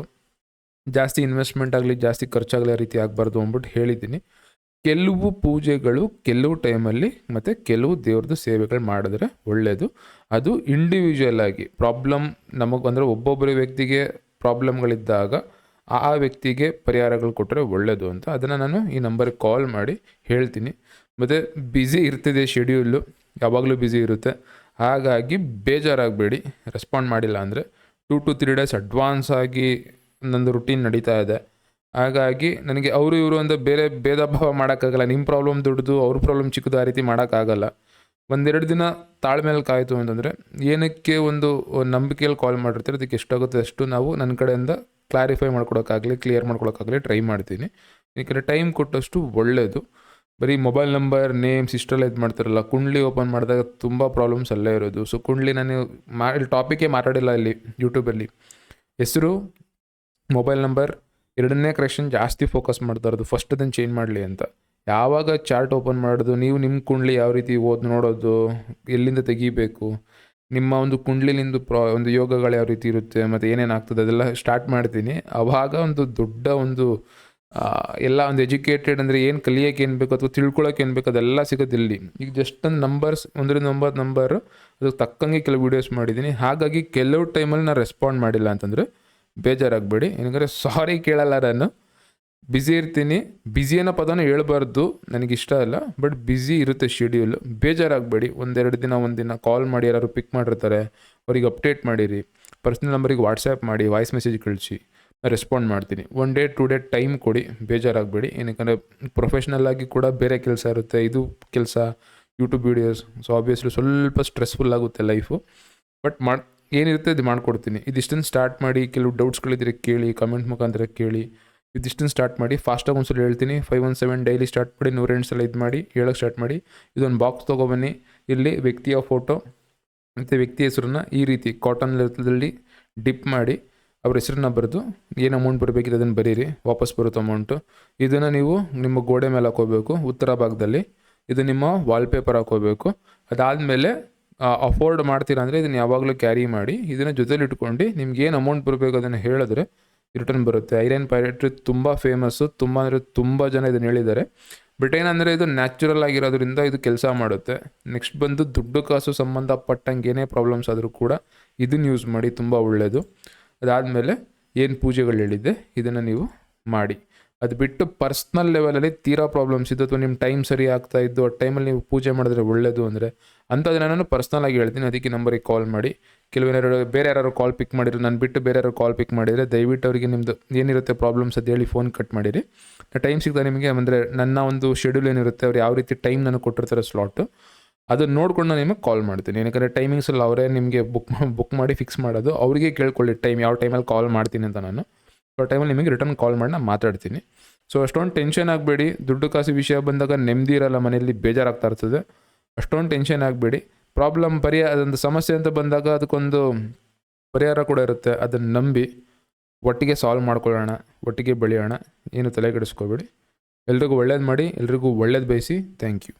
ಜಾಸ್ತಿ ಇನ್ವೆಸ್ಟ್ಮೆಂಟ್ ಆಗಲಿ, ಜಾಸ್ತಿ ಖರ್ಚಾಗಲಿ ರೀತಿ ಆಗಬಾರ್ದು ಅಂದ್ಬಿಟ್ಟು ಹೇಳಿದ್ದೀನಿ. ಕೆಲವು ಪೂಜೆಗಳು ಕೆಲವು ಟೈಮಲ್ಲಿ ಮತ್ತು ಕೆಲವು ದೇವ್ರದ್ದು ಸೇವೆಗಳು ಮಾಡಿದ್ರೆ ಒಳ್ಳೆಯದು ಅದು ಇಂಡಿವಿಜುವಲ್ ಆಗಿ ಪ್ರಾಬ್ಲಮ್ ನಮಗೆ ಅಂದರೆ ಒಬ್ಬೊಬ್ಬರ ವ್ಯಕ್ತಿಗೆ ಪ್ರಾಬ್ಲಮ್ಗಳಿದ್ದಾಗ ಆ ವ್ಯಕ್ತಿಗೆ ಪರಿಹಾರಗಳು ಕೊಟ್ಟರೆ ಒಳ್ಳೆಯದು ಅಂತ. ಅದನ್ನು ನಾನು ಈ ನಂಬರ್ಗೆ ಕಾಲ್ ಮಾಡಿ ಹೇಳ್ತೀನಿ. ಮತ್ತು ಬ್ಯುಸಿ ಇರ್ತಿದೆ ಶೆಡ್ಯೂಲು ಯಾವಾಗಲೂ ಬ್ಯುಸಿ ಇರುತ್ತೆ. ಹಾಗಾಗಿ ಬೇಜಾರಾಗಬೇಡಿ ರೆಸ್ಪಾಂಡ್ ಮಾಡಿಲ್ಲ ಅಂದರೆ two to three days advance ಆಗಿ ನಂದು ರುಟೀನ್ ನಡೀತಾ ಇದೆ. ಹಾಗಾಗಿ ನನಗೆ ಅವರು ಇವರು ಅಂತ ಬೇರೆ ಭೇದ ಭಾವ ಮಾಡೋಕ್ಕಾಗಲ್ಲ ನಿಮ್ಮ ಪ್ರಾಬ್ಲಮ್ ದೊಡ್ಡದು, ಅವ್ರ ಪ್ರಾಬ್ಲಮ್ ಚಿಕ್ಕದು ಆ ರೀತಿ ಮಾಡೋಕ್ಕಾಗಲ್ಲ. ಒಂದೆರಡು ದಿನ ತಾಳ್ಮೇಲೆ ಕಾಯಿತು ಅಂತಂದರೆ ಏನಕ್ಕೆ ಒಂದು ನಂಬಿಕೆಯಲ್ಲಿ ಕಾಲ್ ಮಾಡಿರ್ತೀರ, ಅದಕ್ಕೆ ಎಷ್ಟಾಗುತ್ತೆ ಅಷ್ಟು ನಾವು ನನ್ನ ಕಡೆಯಿಂದ ಕ್ಲಾರಿಫೈ ಮಾಡ್ಕೊಡೋಕ್ಕಾಗಲಿ ಕ್ಲಿಯರ್ ಮಾಡ್ಕೊಡೋಕ್ಕಾಗಲಿ ಟ್ರೈ ಮಾಡ್ತೀನಿ. ಏಕೆಂದರೆ ಟೈಮ್ ಕೊಟ್ಟಷ್ಟು ಒಳ್ಳೆಯದು ಬರೀ ಮೊಬೈಲ್ ನಂಬರ್ ನೇಮ್ಸ್ ಇಷ್ಟೆಲ್ಲ ಇದು ಮಾಡ್ತಾರಲ್ಲ, ಕುಂಡ್ಲಿ ಓಪನ್ ಮಾಡಿದಾಗ ತುಂಬ ಪ್ರಾಬ್ಲಮ್ಸ್ ಅಲ್ಲೇ ಇರೋದು. ಸೊ ಕುಂಡ್ಲಿ ನಾನು ಮಾ, ಇಲ್ಲಿ ಟಾಪಿಕೇ ಮಾತಾಡಿಲ್ಲ ಇಲ್ಲಿ ಯೂಟ್ಯೂಬಲ್ಲಿ ಹೆಸರು ಮೊಬೈಲ್ ನಂಬರ್ ಎರಡನೇ ಕರೆಕ್ಷನ್ ಜಾಸ್ತಿ ಫೋಕಸ್ ಮಾಡ್ತಾ ಇರೋದು. ಫಸ್ಟ್ ಅದನ್ನು ಚೇಂಜ್ ಮಾಡಲಿ ಅಂತ. ಯಾವಾಗ ಚಾರ್ಟ್ ಓಪನ್ ಮಾಡೋದು, ನೀವು ನಿಮ್ಮ ಕುಂಡ್ಲಿ ಯಾವ ರೀತಿ ಓದ್ ನೋಡೋದು, ಎಲ್ಲಿಂದ ತೆಗಿಬೇಕು, ನಿಮ್ಮ ಒಂದು ಕುಂಡ್ಲಿಲಿಂದ ಪ್ರಾ ಒಂದು ಯೋಗಗಳು ಯಾವ ರೀತಿ ಇರುತ್ತೆ, ಮತ್ತು ಏನೇನು ಆಗ್ತದೆ ಅದೆಲ್ಲ ಸ್ಟಾರ್ಟ್ ಮಾಡ್ತೀನಿ. ಆವಾಗ ಒಂದು ದೊಡ್ಡ ಒಂದು ಎಲ್ಲ ಒಂದು ಎಜುಕೇಟೆಡ್ ಅಂದರೆ ಏನು ಕಲಿಯೋಕೆ ಏನು ಬೇಕು ಅಥವಾ ತಿಳ್ಕೊಳ್ಳೋಕೆ ಏನು ಬೇಕು ಅದೆಲ್ಲ ಸಿಗೋದು ಇಲ್ಲಿ. ಈಗ ಜಸ್ಟ್ ಒಂದು ನಂಬರ್ಸ್ ಒಂದರಿಂದ ಒಂಬತ್ತು ನಂಬರು ಅದಕ್ಕೆ ತಕ್ಕಂಗೆ ಕೆಲವು ವೀಡಿಯೋಸ್ ಮಾಡಿದ್ದೀನಿ ಹಾಗಾಗಿ ಕೆಲವು ಟೈಮಲ್ಲಿ ನಾನು ರೆಸ್ಪಾಂಡ್ ಮಾಡಿಲ್ಲ ಅಂತಂದರೆ ಬೇಜಾರಾಗಬೇಡಿ. ಏನಂದರೆ ಸಾರಿ ಕೇಳಲ್ಲ ನಾನು. ಬ್ಯುಸಿ ಇರ್ತೀನಿ. ಬ್ಯುಸಿ ಅನ್ನೋ ಪದನೂ ಹೇಳ್ಬಾರ್ದು. ನನಗೆ ಇಷ್ಟ ಅಲ್ಲ. ಬಟ್ ಬ್ಯುಸಿ ಇರುತ್ತೆ ಶೆಡ್ಯೂಲ್ ಬೇಜಾರಾಗಬೇಡಿ. ಒಂದೆರಡು ದಿನ, ಒಂದು ದಿನ ಕಾಲ್ ಮಾಡಿ ಯಾರು ಪಿಕ್ ಮಾಡಿರ್ತಾರೆ. ಅವ್ರಿಗೆ ಅಪ್ಡೇಟ್ ಮಾಡಿರಿ. ಪರ್ಸ್ನಲ್ ನಂಬರಿಗೆ ವಾಟ್ಸ್ಯಾಪ್ ಮಾಡಿ ವಾಯ್ಸ್ ಮೆಸೇಜ್ ಕಳಿಸಿ. ರೆಸ್ಪಾಂಡ್ ಮಾಡ್ತೀನಿ. One day to day time ಕೊಡಿ. ಬೇಜಾರಾಗಬೇಡಿ. ಏನಕ್ಕಂದರೆ ಪ್ರೊಫೆಷ್ನಲ್ ಆಗಿ ಕೂಡ ಬೇರೆ ಕೆಲಸ ಇರುತ್ತೆ. ಇದು ಕೆಲಸ ಯೂಟ್ಯೂಬ್ ವೀಡಿಯೋಸ್ ಸೊ ಆಬ್ವಿಯಸ್ಲಿ ಸ್ವಲ್ಪ ಸ್ಟ್ರೆಸ್ಫುಲ್ ಆಗುತ್ತೆ ಲೈಫು ಬಟ್ ಮಾಡಿ, ಏನಿರುತ್ತೆ ಅದು ಮಾಡ್ಕೊಡ್ತೀನಿ. ಇದಿಷ್ಟನ್ನು ಸ್ಟಾರ್ಟ್ ಮಾಡಿ, ಕೆಲವು ಡೌಟ್ಸ್ಗಳಿದ್ರೆ ಕೇಳಿ ಕಮೆಂಟ್ ಮುಖಾಂತರ ಕೇಳಿ. ಇದಿಷ್ಟನ್ನು ಸ್ಟಾರ್ಟ್ ಮಾಡಿ ಫಾಸ್ಟಾಗಿ ಒಂದ್ಸಲ ಹೇಳ್ತೀನಿ. Five one seven daily start ಮಾಡಿ ನೂರೆಂಟು ಸಲ ಇದು ಮಾಡಿ ಹೇಳೋಕ್ಕೆ ಸ್ಟಾರ್ಟ್ ಮಾಡಿ. ಇದೊಂದು ಬಾಕ್ಸ್ ತೊಗೊಬನ್ನಿ ಇಲ್ಲಿ ವ್ಯಕ್ತಿಯ ಫೋಟೋ ಮತ್ತು ವ್ಯಕ್ತಿಯ ಹೆಸರನ್ನ ಈ ರೀತಿ ಕಾಟನ್ ಲೆತ್ತದಲ್ಲಿ ಡಿಪ್ ಮಾಡಿ. ಅವ್ರ ಹೆಸರನ್ನ ಬರೆದು ಏನು ಅಮೌಂಟ್ ಬರಬೇಕಿದೆ ಅದನ್ನು ಬರೀರಿ, ವಾಪಸ್ ಬರುತ್ತೆ ಅಮೌಂಟು ಇದನ್ನು ನೀವು ನಿಮ್ಮ ಗೋಡೆ ಮೇಲೆ ಹಾಕೋಬೇಕು, ಉತ್ತರ ಭಾಗದಲ್ಲಿ. ಇದು ನಿಮ್ಮ ವಾಲ್ಪೇಪರ್ ಹಾಕೋಬೇಕು. ಅದಾದಮೇಲೆ ಅಫೋರ್ಡ್ ಮಾಡ್ತೀರಾ ಅಂದರೆ ಇದನ್ನು ಯಾವಾಗಲೂ ಕ್ಯಾರಿ ಮಾಡಿ, ಇದನ್ನು ಜೊತೆಲಿ ಇಟ್ಕೊಂಡು ನಿಮ್ಗೆ ಏನು ಅಮೌಂಟ್ ಬರಬೇಕು ಅದನ್ನು ಹೇಳಿದ್ರೆ ರಿಟರ್ನ್ ಬರುತ್ತೆ. ಐರನ್ ಪೈರೆಟ್ರಿ ತುಂಬ ಫೇಮಸ್ಸು ತುಂಬ ಅಂದರೆ ತುಂಬ ಜನ ಇದನ್ನು ಹೇಳಿದ್ದಾರೆ. ಬಟ್ ಏನಂದರೆ ಇದು ನ್ಯಾಚುರಲ್ ಆಗಿರೋದ್ರಿಂದ ಇದು ಕೆಲಸ ಮಾಡುತ್ತೆ. ನೆಕ್ಸ್ಟ್ ಬಂದು ದುಡ್ಡು ಕಾಸು ಸಂಬಂಧಪಟ್ಟಂಗೆ ಏನೇ ಪ್ರಾಬ್ಲಮ್ಸ್ ಆದರೂ ಕೂಡ ಇದನ್ನು ಯೂಸ್ ಮಾಡಿ ತುಂಬ ಒಳ್ಳೆಯದು ಅದಾದಮೇಲೆ ಏನು ಪೂಜೆಗಳು ಹೇಳಿದ್ದೆ, ಇದನ್ನು ನೀವು ಮಾಡಿ. ಅದು ಬಿಟ್ಟು ಪರ್ಸ್ನಲ್ ಲೆವೆಲಲ್ಲಿ ತೀರಾ ಪ್ರಾಬ್ಲಮ್ಸ್ ಇದ್ದು ಅಥವಾ ನಿಮ್ಮ ಟೈಮ್ ಸರಿ ಆಗ್ತಾ ಇದ್ದು, ಆ ಟೈಮಲ್ಲಿ ನೀವು ಪೂಜೆ ಮಾಡಿದ್ರೆ ಒಳ್ಳೆಯದು ಅಂದರೆ ಅಂಥದ್ದನ್ನ ನಾನು ಪರ್ಸ್ನಲ್ ಆಗಿ ಹೇಳ್ತೀನಿ, ಅದಕ್ಕೆ ನಂಬರಿಗೆ ಕಾಲ್ ಮಾಡಿ. ಕೆಲವೇನಾರು ಬೇರೆ ಯಾರು ಕಾಲ್ ಪಿಕ್ ಮಾಡಿದ್ರು, ನಾನು ಬಿಟ್ಟು ಬೇರೆ ಯಾರು ಕಾಲ್ ಪಿಕ್ ಮಾಡಿದರೆ ದಯವಿಟ್ಟು ಅವರಿಗೆ ನಿಮ್ಮದು ಏನಿರುತ್ತೆ ಪ್ರಾಬ್ಲಮ್ಸ್ ಅದು ಹೇಳಿ ಫೋನ್ ಕಟ್ ಮಾಡಿರಿ. ಟೈಮ್ ಸಿಗ್ತಾ ನಿಮಗೆ ಅಂದರೆ ನನ್ನ ಒಂದು ಶೆಡ್ಯೂಲ್ ಏನಿರುತ್ತೆ, ಅವ್ರು ಯಾವ ರೀತಿ ಟೈಮ್ ನಾನು ಕೊಟ್ಟಿರ್ತಾರೆ ಸ್ಲಾಟು ಅದನ್ನ ನೋಡ್ಕೊಂಡು ನಾನು ನಿಮಗೆ ಕಾಲ್ ಮಾಡ್ತೀನಿ. ಯಾಕಂದರೆ ಟೈಮಿಂಗ್ಸಲ್ಲಿ ಅವರೇ ನಿಮಗೆ ಬುಕ್ ಬುಕ್ ಮಾಡಿ ಫಿಕ್ಸ್ ಮಾಡೋದು. ಅವರಿಗೆ ಕೇಳ್ಕೊಳ್ಳಿ ಟೈಮ್ ಯಾವ ಟೈಮಲ್ಲಿ ಕಾಲ್ ಮಾಡ್ತೀನಿ ಅಂತ ನಾನು. ಆ ಟೈಮಲ್ಲಿ ನಿಮಗೆ ರಿಟರ್ನ್ ಕಾಲ್ ಮಾಡಿ ನಾನು ಮಾತಾಡ್ತೀನಿ. ಸೊ ಅಷ್ಟೊಂದು ಟೆನ್ಷನ್ ಆಗಬೇಡಿ. ದುಡ್ಡು ಕಾಸು ವಿಷಯ ಬಂದಾಗ ನೆಮ್ಮದಿ ಇರಲ್ಲ ಮನೆಯಲ್ಲಿ, ಬೇಜಾರಾಗ್ತಾ ಇರ್ತದೆ. ಅಷ್ಟೊಂದು ಟೆನ್ಷನ್ ಆಗಬೇಡಿ. ಪ್ರಾಬ್ಲಮ್ ಪರಿಹಾರ ಅದೊಂದು ಸಮಸ್ಯೆ ಅಂತ ಬಂದಾಗ ಅದಕ್ಕೊಂದು ಪರಿಹಾರ ಕೂಡ ಇರುತ್ತೆ. ಅದನ್ನು ನಂಬಿ ಒಟ್ಟಿಗೆ ಸಾಲ್ವ್ ಮಾಡ್ಕೊಳ್ಳೋಣ, ಒಟ್ಟಿಗೆ ಬೆಳೆಯೋಣ. ಏನು ತಲೆ ಕೆಡಿಸ್ಕೋಬೇಡಿ ಎಲ್ರಿಗೂ ಒಳ್ಳೇದು ಮಾಡಿ, ಎಲ್ರಿಗೂ ಒಳ್ಳೇದು ಬಯಸಿ. Thank you